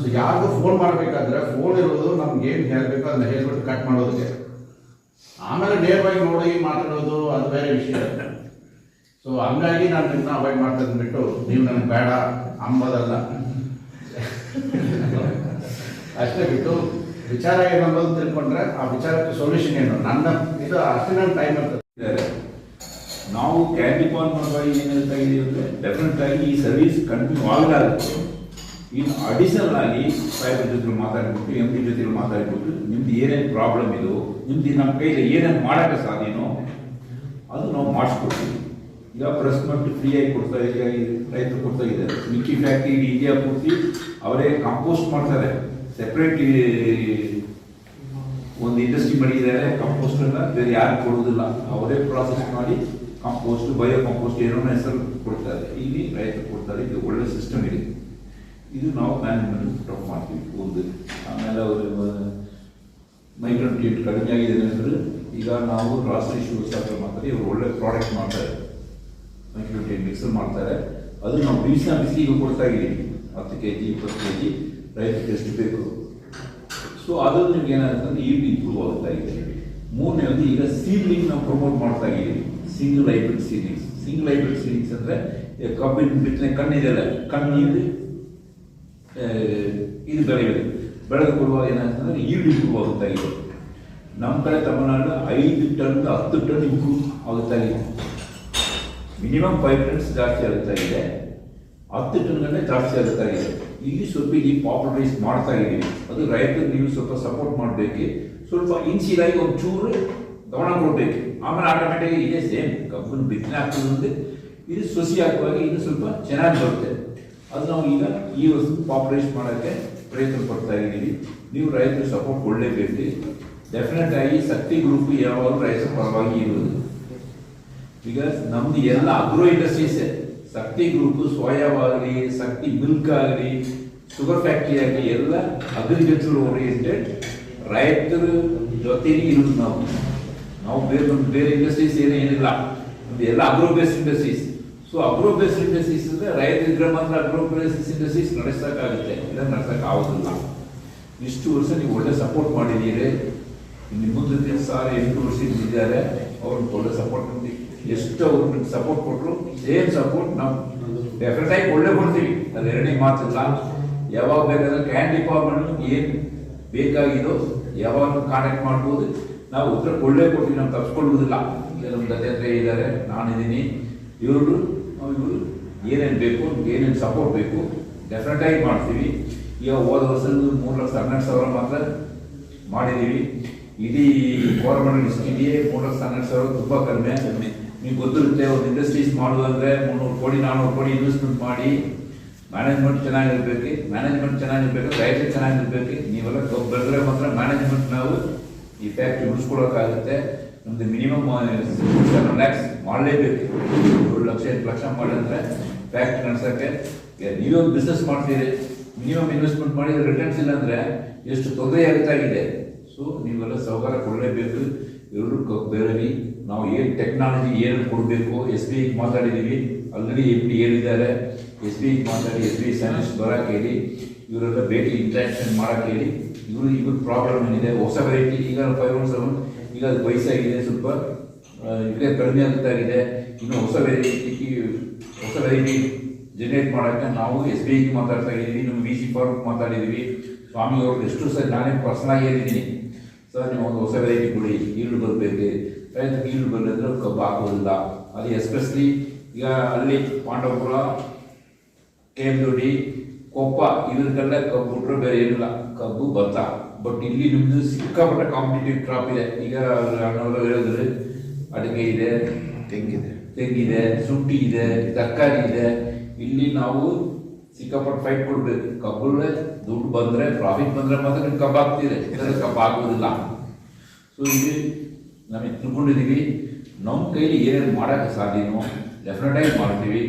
ಸೊ ಯಾರಿಗೂ ಫೋನ್ ಮಾಡಬೇಕಾದ್ರೆ ಫೋನ್ ಇರೋದು ನಮ್ಗೆ ಏನು ಹೇಳಬೇಕು, ಅದನ್ನ ಹೇಳ್ಬಿಟ್ಟು ಕಟ್ ಮಾಡೋದಕ್ಕೆ. ಆಮೇಲೆ ನೇರವಾಗಿ ನೋಡಿ ಮಾತಾಡೋದು, ಅದು ಬೇರೆ ವಿಷಯ. ಸೊ ಹಂಗಾಗಿ ನಾನು ನಿಮ್ಮನ್ನ ಅವಾಯ್ಡ್ ಮಾಡ್ತಾ ಬಿಟ್ಟು ನೀವು ನನಗೆ ಬೇಡ, ಅಂಬೋದಲ್ಲ. ಅಷ್ಟೇ ಬಿಟ್ಟು, ವಿಚಾರ ಏನು ಅನ್ನೋದು ತಿಳ್ಕೊಂಡ್ರೆ ಆ ವಿಚಾರಕ್ಕೆ ಸೊಲ್ಯೂಷನ್ ಏನು? ನನ್ನ, ಇದು ಅಷ್ಟೇ ನನ್ನ ಟೈಮ್ ಇರ್ತದೆ ಇದ್ದಾರೆ. ಕ್ಯಾಂಡಿ ಕ್ಯಾಂಡಿಪಾನ್ ಮಾಡುವಾಗ ಏನು ಹೇಳ್ತಾ ಇದೀವಿ ಅಂದರೆ ಡೆಫಿನೆಟ್ ಆಗಿ ಈ ಸರ್ವಿಸ್ ಕಂಟಿನ್ಯೂ ಆಗಲಾಗುತ್ತೆ ಇನ್ನು ಅಡಿಷನಲ್ ಆಗಿ ಸಾಹೇಬ್ರ ಜೊತೆ ಮಾತಾಡಿಬಿಟ್ಟು ಎಂ ಡಿ ಜೊತೆ ಮಾತಾಡಿಬಿಟ್ಟು ನಿಮ್ದು ಏನೇನು ಪ್ರಾಬ್ಲಮ್ ಇದು, ನಿಮ್ದು ನಮ್ಮ ಕೈಲಿ ಏನೇನು ಮಾಡೋಕ್ಕೆ ಸಾಧ್ಯನೋ ಅದು ನಾವು ಮಾಡಿಸ್ಕೊಡ್ತೀವಿ. ಈಗ ಪ್ರೆಸ್ ಮಟ್ಟು ಫ್ರೀಯಾಗಿ ಕೊಡ್ತಾ ಈ ರೈತರು ಕೊಡ್ತಾ ಇದೆ ಮಿಕ್ಕಿ ಫ್ಯಾಕ್ಟ್ರಿ ಇಡೀ ಪೂರ್ತಿ ಅವರೇ ಕಾಂಪೋಸ್ಟ್ ಮಾಡ್ತಾರೆ. ಸೆಪ್ರೇಟ್ ಒಂದು ಇಂಡಸ್ಟ್ರಿ ಮಾಡಿದ್ದಾರೆ ಕಾಂಪೋಸ್ಟ್ ಬೇರೆ ಯಾರು ಕೊಡೋದಿಲ್ಲ ಅವರೇ ಪ್ರಾಸೆಸ್ ಮಾಡಿ ಕಂಪೋಸ್ಟ್ ಬಯೋ ಕಾಂಪೋಸ್ಟ್ ಏನೋ ಹೆಸರು ಕೊಡ್ತಾರೆ. ಇಲ್ಲಿ ರೈತರು ಕೊಡ್ತಾರೆ. ಇದು ಒಳ್ಳೆ ಸಿಸ್ಟಮ್ ಇದೆ. ಇದು ನಾವು ಮ್ಯಾನೇಜ್ಮೆಂಟ್ ಟಾಪ್ ಮಾಡ್ತೀವಿ. ಒಂದು, ಆಮೇಲೆ ಅವರು ಮೈಕ್ರೋನ್ಯೂಟ್ರಿಯೆಂಟ್ ಕಡಿಮೆ ಆಗಿದೆ ಅಂದರೆ ಈಗ ನಾವು ರಾಷ್ಟ್ರೀಯ ಶಿವಸಾಗರ ಮಾಡ್ತಾರೆ. ಇವರು ಒಳ್ಳೆ ಪ್ರಾಡಕ್ಟ್ ಮಾಡ್ತಾರೆ. ಮೈಕ್ರೋನ್ಯೂಟ್ರಿಯೆಂಟ್ ಮಿಕ್ಸರ್ ಮಾಡ್ತಾರೆ. ಅದು ನಾವು ಬಿಸಿನ ಈಗ ಕೊಡ್ತಾ ಇದ್ದೀವಿ ಹತ್ತು ಕೆ ಜಿ ಇಪ್ಪತ್ತು ಕೆ ಜಿ ರೈತರಿಗೆ ಎಷ್ಟು ಬೇಕು. ಸೊ ಅದು ನಿಮ್ಗೆ ಏನಾಗುತ್ತೆ ಈಗ ಇಂಪ್ರೂವ್ ಆಗ್ತಾ ಇದೆ ಒಂದು ಈಗ ಸೀಡ್ಲಿಂಗ್ ನಾವು ಪ್ರಮೋಟ್ ಮಾಡ್ತಾ ಇದ್ದೀವಿ single hybrid series single hybrid series ಅಂದರೆ ಕಬ್ಬಿನ ಬಿತ್ತನೆ ಕಣ್ಣಿದೆಲ್ಲ ಕಣ್ಣೀರು ಆ, ಇದು ಬೆಳೆಯುವುದು ಬೆಳೆದು ಕೊಡುವಾಗ ಏನಾಗ್ತದೆ ಈಲ್ಡ್ ಇಂಪ್ರೂವ್ ಆಗುತ್ತಾ ಇದೆ ನಮ್ಮ ಕಡೆ ತಮಿಳುನಾಡು ಐದು ಟನ್ ಹತ್ತು ಟನ್ ಇಂಪ್ರೂವ್ ಆಗುತ್ತಾ ಇದೆ. ಮಿನಿಮಮ್ ಫೈವ್ ಟನ್ಸ್ ಜಾಸ್ತಿ ಆಗುತ್ತಾ ಇದೆ. ಹತ್ತು ಟನ್ ಜಾಸ್ತಿ ಆಗುತ್ತಾ ಇದೆ. ಇಲ್ಲಿ ಸ್ವಲ್ಪ ಇಲ್ಲಿ ಪಾಪ್ಯುಲರೈಸ್ ಮಾಡ್ತಾ ಇದ್ದೀವಿ ಅದು ರೈತರು ನೀವು ಸ್ವಲ್ಪ ಸಪೋರ್ಟ್ ಮಾಡಬೇಕು. ಸ್ವಲ್ಪ ಇನ್ಸಿಲಾಗಿ ಒಂದು ಚೂರು ಗಮನ ಕೊಡ್ಬೇಕು. ಆಮೇಲೆ ಆಟೋಮೆಟಿಕ್ ಇದೇ, ಸೇಮ್. ಕಬ್ಬನ್ನು ಬಿತ್ತನೆ ಆಗ್ತದೆ ಇದು ಸೊಸಿ ಹಾಕುವಾಗ ಇದು ಸ್ವಲ್ಪ ಚೆನ್ನಾಗಿ ಬರುತ್ತೆ. ಅದು ನಾವು ಈಗ ಈ ವಸ್ತು ಪಾಪ್ಯುಲೇಷನ್ ಮಾಡೋಕ್ಕೆ ಪ್ರಯತ್ನ ಪಡ್ತಾ ಇದ್ದೀವಿ. ನೀವು ರೈತರು ಸಪೋರ್ಟ್ ಕೊಡಲೇಬೇಕು. ಡೆಫಿನೆಟ್ ಆಗಿ ಶಕ್ತಿ ಗ್ರೂಪ್ ಯಾವಾಗಲೂ ರೈತರ ಪರವಾಗಿ ಇರುವುದು ಬಿಕಾಸ್ ನಮ್ದು ಎಲ್ಲ ಅಗ್ರೋ ಇಂಡಸ್ಟ್ರೀಸ್ ಶಕ್ತಿ ಗ್ರೂಪ್ ಸೋಯಾವಾಗಲಿ ಶಕ್ತಿ ಮಿಲ್ಕ್ ಆಗಲಿ ಶುಗರ್ ಫ್ಯಾಕ್ಟ್ರಿ ಆಗಲಿ, ಎಲ್ಲ ಅಗ್ರಿಕಲ್ಚರ್ ಓರಿಯೆಂಟೆಡ್ ರೈತರ ಜೊತೆಗೆ ಇರುವುದು ನಾವು. ನಾವು ಬೇರೆ ಬೇರೆ ಇಂಡಸ್ಟ್ರೀಸ್ ಏನೇ ಏನಿಲ್ಲ, ಒಂದು ಎಲ್ಲ agro based industries so agro based industries ಅಂದ್ರೆ ರೈತ ಇದ್ರೆ ಮಾತ್ರ ಅಗ್ರೋ ಬೇಸ್ಡ್ ಇಂಡಸ್ಟ್ರೀಸ್ ನಡೆಸಕ್ಕಾಗುತ್ತೆ. ಇಲ್ಲ ನಡೆಸಕ್ ಆಗೋದಿಲ್ಲ ಇಷ್ಟು ವರ್ಷ ನೀವು ಒಳ್ಳೆ ಸಪೋರ್ಟ್ ಮಾಡಿದ್ದೀರಿ. ನಿಮ್ಮ ಮುಂದೆ ಸಾರಿ ಎಂಟು ವರ್ಷ ಇದ್ದಾರೆ. ಅವ್ರಿಗೆ ಒಳ್ಳೆ ಸಪೋರ್ಟ್ ಮಾಡಿ ಎಷ್ಟು ಅವ್ರು ಸಪೋರ್ಟ್ ಕೊಟ್ಟರು ಸೇಮ್ ಸಪೋರ್ಟ್ ನಾವು ಡೆಫಿನೆಟ್ ಆಗಿ ಒಳ್ಳೆ ಕೊಡ್ತೀವಿ. ಅದು ಎರಡನೇ ಮಾತಿಲ್ಲ. ಯಾವಾಗ ಬೇಕಾದ್ರೆ ಕ್ಯಾನ್ ಡಿಪಾರ್ಟ್ಮೆಂಟ್ ಏನು ಬೇಕಾಗಿದೋ ಯಾವಾಗ ಕಾಂಟ್ಯಾಕ್ಟ್ ಮಾಡ್ಬೋದು. ನಾವು ಉತ್ತರ ಒಳ್ಳೆ ಕೊಟ್ಟಿವಿ ನಾವು ತಪ್ಪಿಸ್ಕೊಳ್ಳುವುದಿಲ್ಲ ಈಗ ನಮ್ಮ ಜೊತೆ ಹತ್ರ ಇದ್ದಾರೆ ನಾನಿದ್ದೀನಿ. ಇವರು ಇವರು ಏನೇನು ಬೇಕು, ಏನೇನು ಸಪೋರ್ಟ್ ಬೇಕು ಡೆಫಿನೆಟ್ ಆಗಿ ಮಾಡ್ತೀವಿ. ಈಗ ಹೋದ ವರ್ಷದ ಮೂರು ಲಕ್ಷ ಹನ್ನೆರಡು ಸಾವಿರ ಮಾತ್ರ ಮಾಡಿದ್ದೀವಿ. ಇಡೀ ಗೌರ್ಮೆಂಟ್ ಇಷ್ಟಿದೆಯೇ ಮೂರು ಲಕ್ಷ ಹನ್ನೆರಡು ಸಾವಿರ ತುಂಬ ಕಡಿಮೆ. ನಿಮ್ಗೆ ಗೊತ್ತಿರುತ್ತೆ, ಒಂದು ಇಂಡಸ್ಟ್ರೀಸ್ ಮಾಡೋದಂದ್ರೆ ಮುನ್ನೂರು ಕೋಟಿ ನಾನ್ನೂರು ಕೋಟಿ ಇನ್ವೆಸ್ಟ್ಮೆಂಟ್ ಮಾಡಿ ಮ್ಯಾನೇಜ್ಮೆಂಟ್ ಚೆನ್ನಾಗಿರ್ಬೇಕು. ಮ್ಯಾನೇಜ್ಮೆಂಟ್ ಚೆನ್ನಾಗಿರ್ಬೇಕು ಡೈರೆಕ್ಟ್ ಚೆನ್ನಾಗಿರ್ಬೇಕು. ನೀವೆಲ್ಲ ಬೆಳೆದ್ರೆ ಮಾತ್ರ ಮ್ಯಾನೇಜ್ಮೆಂಟ್ ನಾವು ಈ ಫ್ಯಾಕ್ಟ್ರಿ ಉಳಿಸ್ಕೊಳಕ್ಕಾಗುತ್ತೆ ನಮ್ದು ಮಿನಿಮಮ್ ಸೆವೆನ್ ಲ್ಯಾಕ್ಸ್ ಮಾಡಲೇಬೇಕು. ಏಳು ಲಕ್ಷ, ಎಂಟು ಲಕ್ಷ ಮಾಡಿದ್ರೆ ಫ್ಯಾಕ್ಟ್ರಿ ನಡೆಸೋಕ್ಕೆ ನೀವೇ ಒಂದು ಬಿಸ್ನೆಸ್ ಮಾಡ್ತೀರಿ ಮಿನಿಮಮ್ ಇನ್ವೆಸ್ಟ್ಮೆಂಟ್ ಮಾಡಿ ರಿಟರ್ನ್ಸ್ ಇಲ್ಲ ಅಂದರೆ ಎಷ್ಟು ತೊಂದರೆ ಆಗುತ್ತಾಗಿದೆ. ಸೊ ನೀವೆಲ್ಲ ಸಹಕಾರ ಕೊಡಲೇಬೇಕು. ಎಲ್ಲರೂ ಕ- ಬೇರೆ ನಾವು ಏನು ಟೆಕ್ನಾಲಜಿ ಏನು ಕೊಡಬೇಕು ಎಸ್ ಬಿ ಐಗೆ ಮಾತಾಡಿದ್ದೀವಿ ಆಲ್ರೆಡಿ ಎಂ ಡಿ ಹೇಳಿದ್ದಾರೆ. ಎಸ್ ಬಿ ಐಗೆ ಮಾತಾಡಿ ಎಸ್ ಬಿ ಐ ಸೈನ್ಸ್ ಬರೋಕ್ಕೆ ಹೇಳಿ, ಇವರೆಲ್ಲ ಭೇಟಿ ಇಂಟ್ರಾಕ್ಷನ್ ಮಾಡೋಕ್ಕೆ ಹೇಳಿ. ಇವರು ಇವ್ರ ಪ್ರಾಬ್ಲಮ್ ಏನಿದೆ? ಹೊಸ ವೆರೈಟಿ ಈಗ ಫೈವ್ ಒನ್ ಸೆವೆನ್ ಈಗ ಅದು ವಯಸ್ಸಾಗಿದೆ ಸ್ವಲ್ಪ. ಇಲ್ಲೇ ಕಡಿಮೆ ಆಗ್ತಾ ಇದೆ. ಇನ್ನು ಹೊಸ ವೆರೈಟಿ ಹೊಸ ವೆರೈಟಿ ಜನರೇಟ್ ಮಾಡೋಕ್ಕೆ ನಾವು ಎಸ್ ಬಿ ಐಗೆ ಮಾತಾಡ್ತಾ ಇದ್ದೀವಿ, ನಮ್ಮ ವಿ ಸಿ ಫಾರ್ಮ್ ಮಾತಾಡಿದ್ದೀವಿ. ಸ್ವಾಮಿ ಅವರು ಎಷ್ಟು ಸರ್, ನಾನೇ ಪರ್ಸನಲ್ ಇದ್ದೀನಿ ಸರ್ ನೀವು ಒಂದು ಹೊಸ ವೆರೈಟಿ ಕೊಡಿ ಈಲ್ಡ್ ಬರಬೇಕು. ರೈತರಿಗೆ ಈರುಳ್ಳು ಬರಲಿದ್ರೆ ಕಬ್ಬು ಹಾಕೋದಿಲ್ಲ. ಅದು ಎಸ್ಪೆಷಲಿ ಈಗ ಅಲ್ಲಿ ಪಾಂಡವಪುರ ಕೆ ಎಂ ದೊಡ್ಡಿ ಕೊಪ್ಪ ಇದ್ರಕ್ಕೆಲ್ಲ ಕಬ್ಬು ಬಿಟ್ರೆ ಬೇರೆ ಏನಿಲ್ಲ ಕಬ್ಬು ಭತ್ತ ಬಟ್ ಇಲ್ಲಿ ನಿಮ್ದು ಸಿಕ್ಕಾಪಟ್ಟೆ ಕಾಂಪಿಟೇಟಿವ್ ಕ್ರಾಪ್ ಇದೆ ಈಗ ಅಣ್ಣವರು ಹೇಳಿದ್ರೆ ಅಡಿಕೆ ಇದೆ ತೆಂಗಿದೆ ತೆಂಗಿದೆ ಶುಂಠಿ ಇದೆ ತರಕಾರಿ ಇದೆ ಇಲ್ಲಿ ನಾವು ಸಿಕ್ಕಾಪಟ್ಟೆ ಫೈಟ್ ಕೊಡ್ಬೇಕು ಕಬ್ಬುಗಳೇ ದುಡ್ಡು ಬಂದ್ರೆ ಪ್ರಾಫಿಟ್ ಬಂದ್ರೆ ಮಾತ್ರ ನೀವು ಕಬ್ಬು ಹಾಕ್ತೀರಿ ಇಲ್ಲಾಂದ್ರೆ ಕಬ್ಬು ಆಗೋದಿಲ್ಲ ಸೊ ಇಲ್ಲಿ ನಮಗೆ ತಿಳ್ಕೊಂಡಿದ್ದೀವಿ ನಮ್ಮ ಕೈಲಿ ಏನೇನು ಮಾಡೋಕ್ಕೆ ಸಾಧ್ಯನೋ ಡೆಫಿನೆಟಾಗಿ ಮಾಡ್ತೀವಿ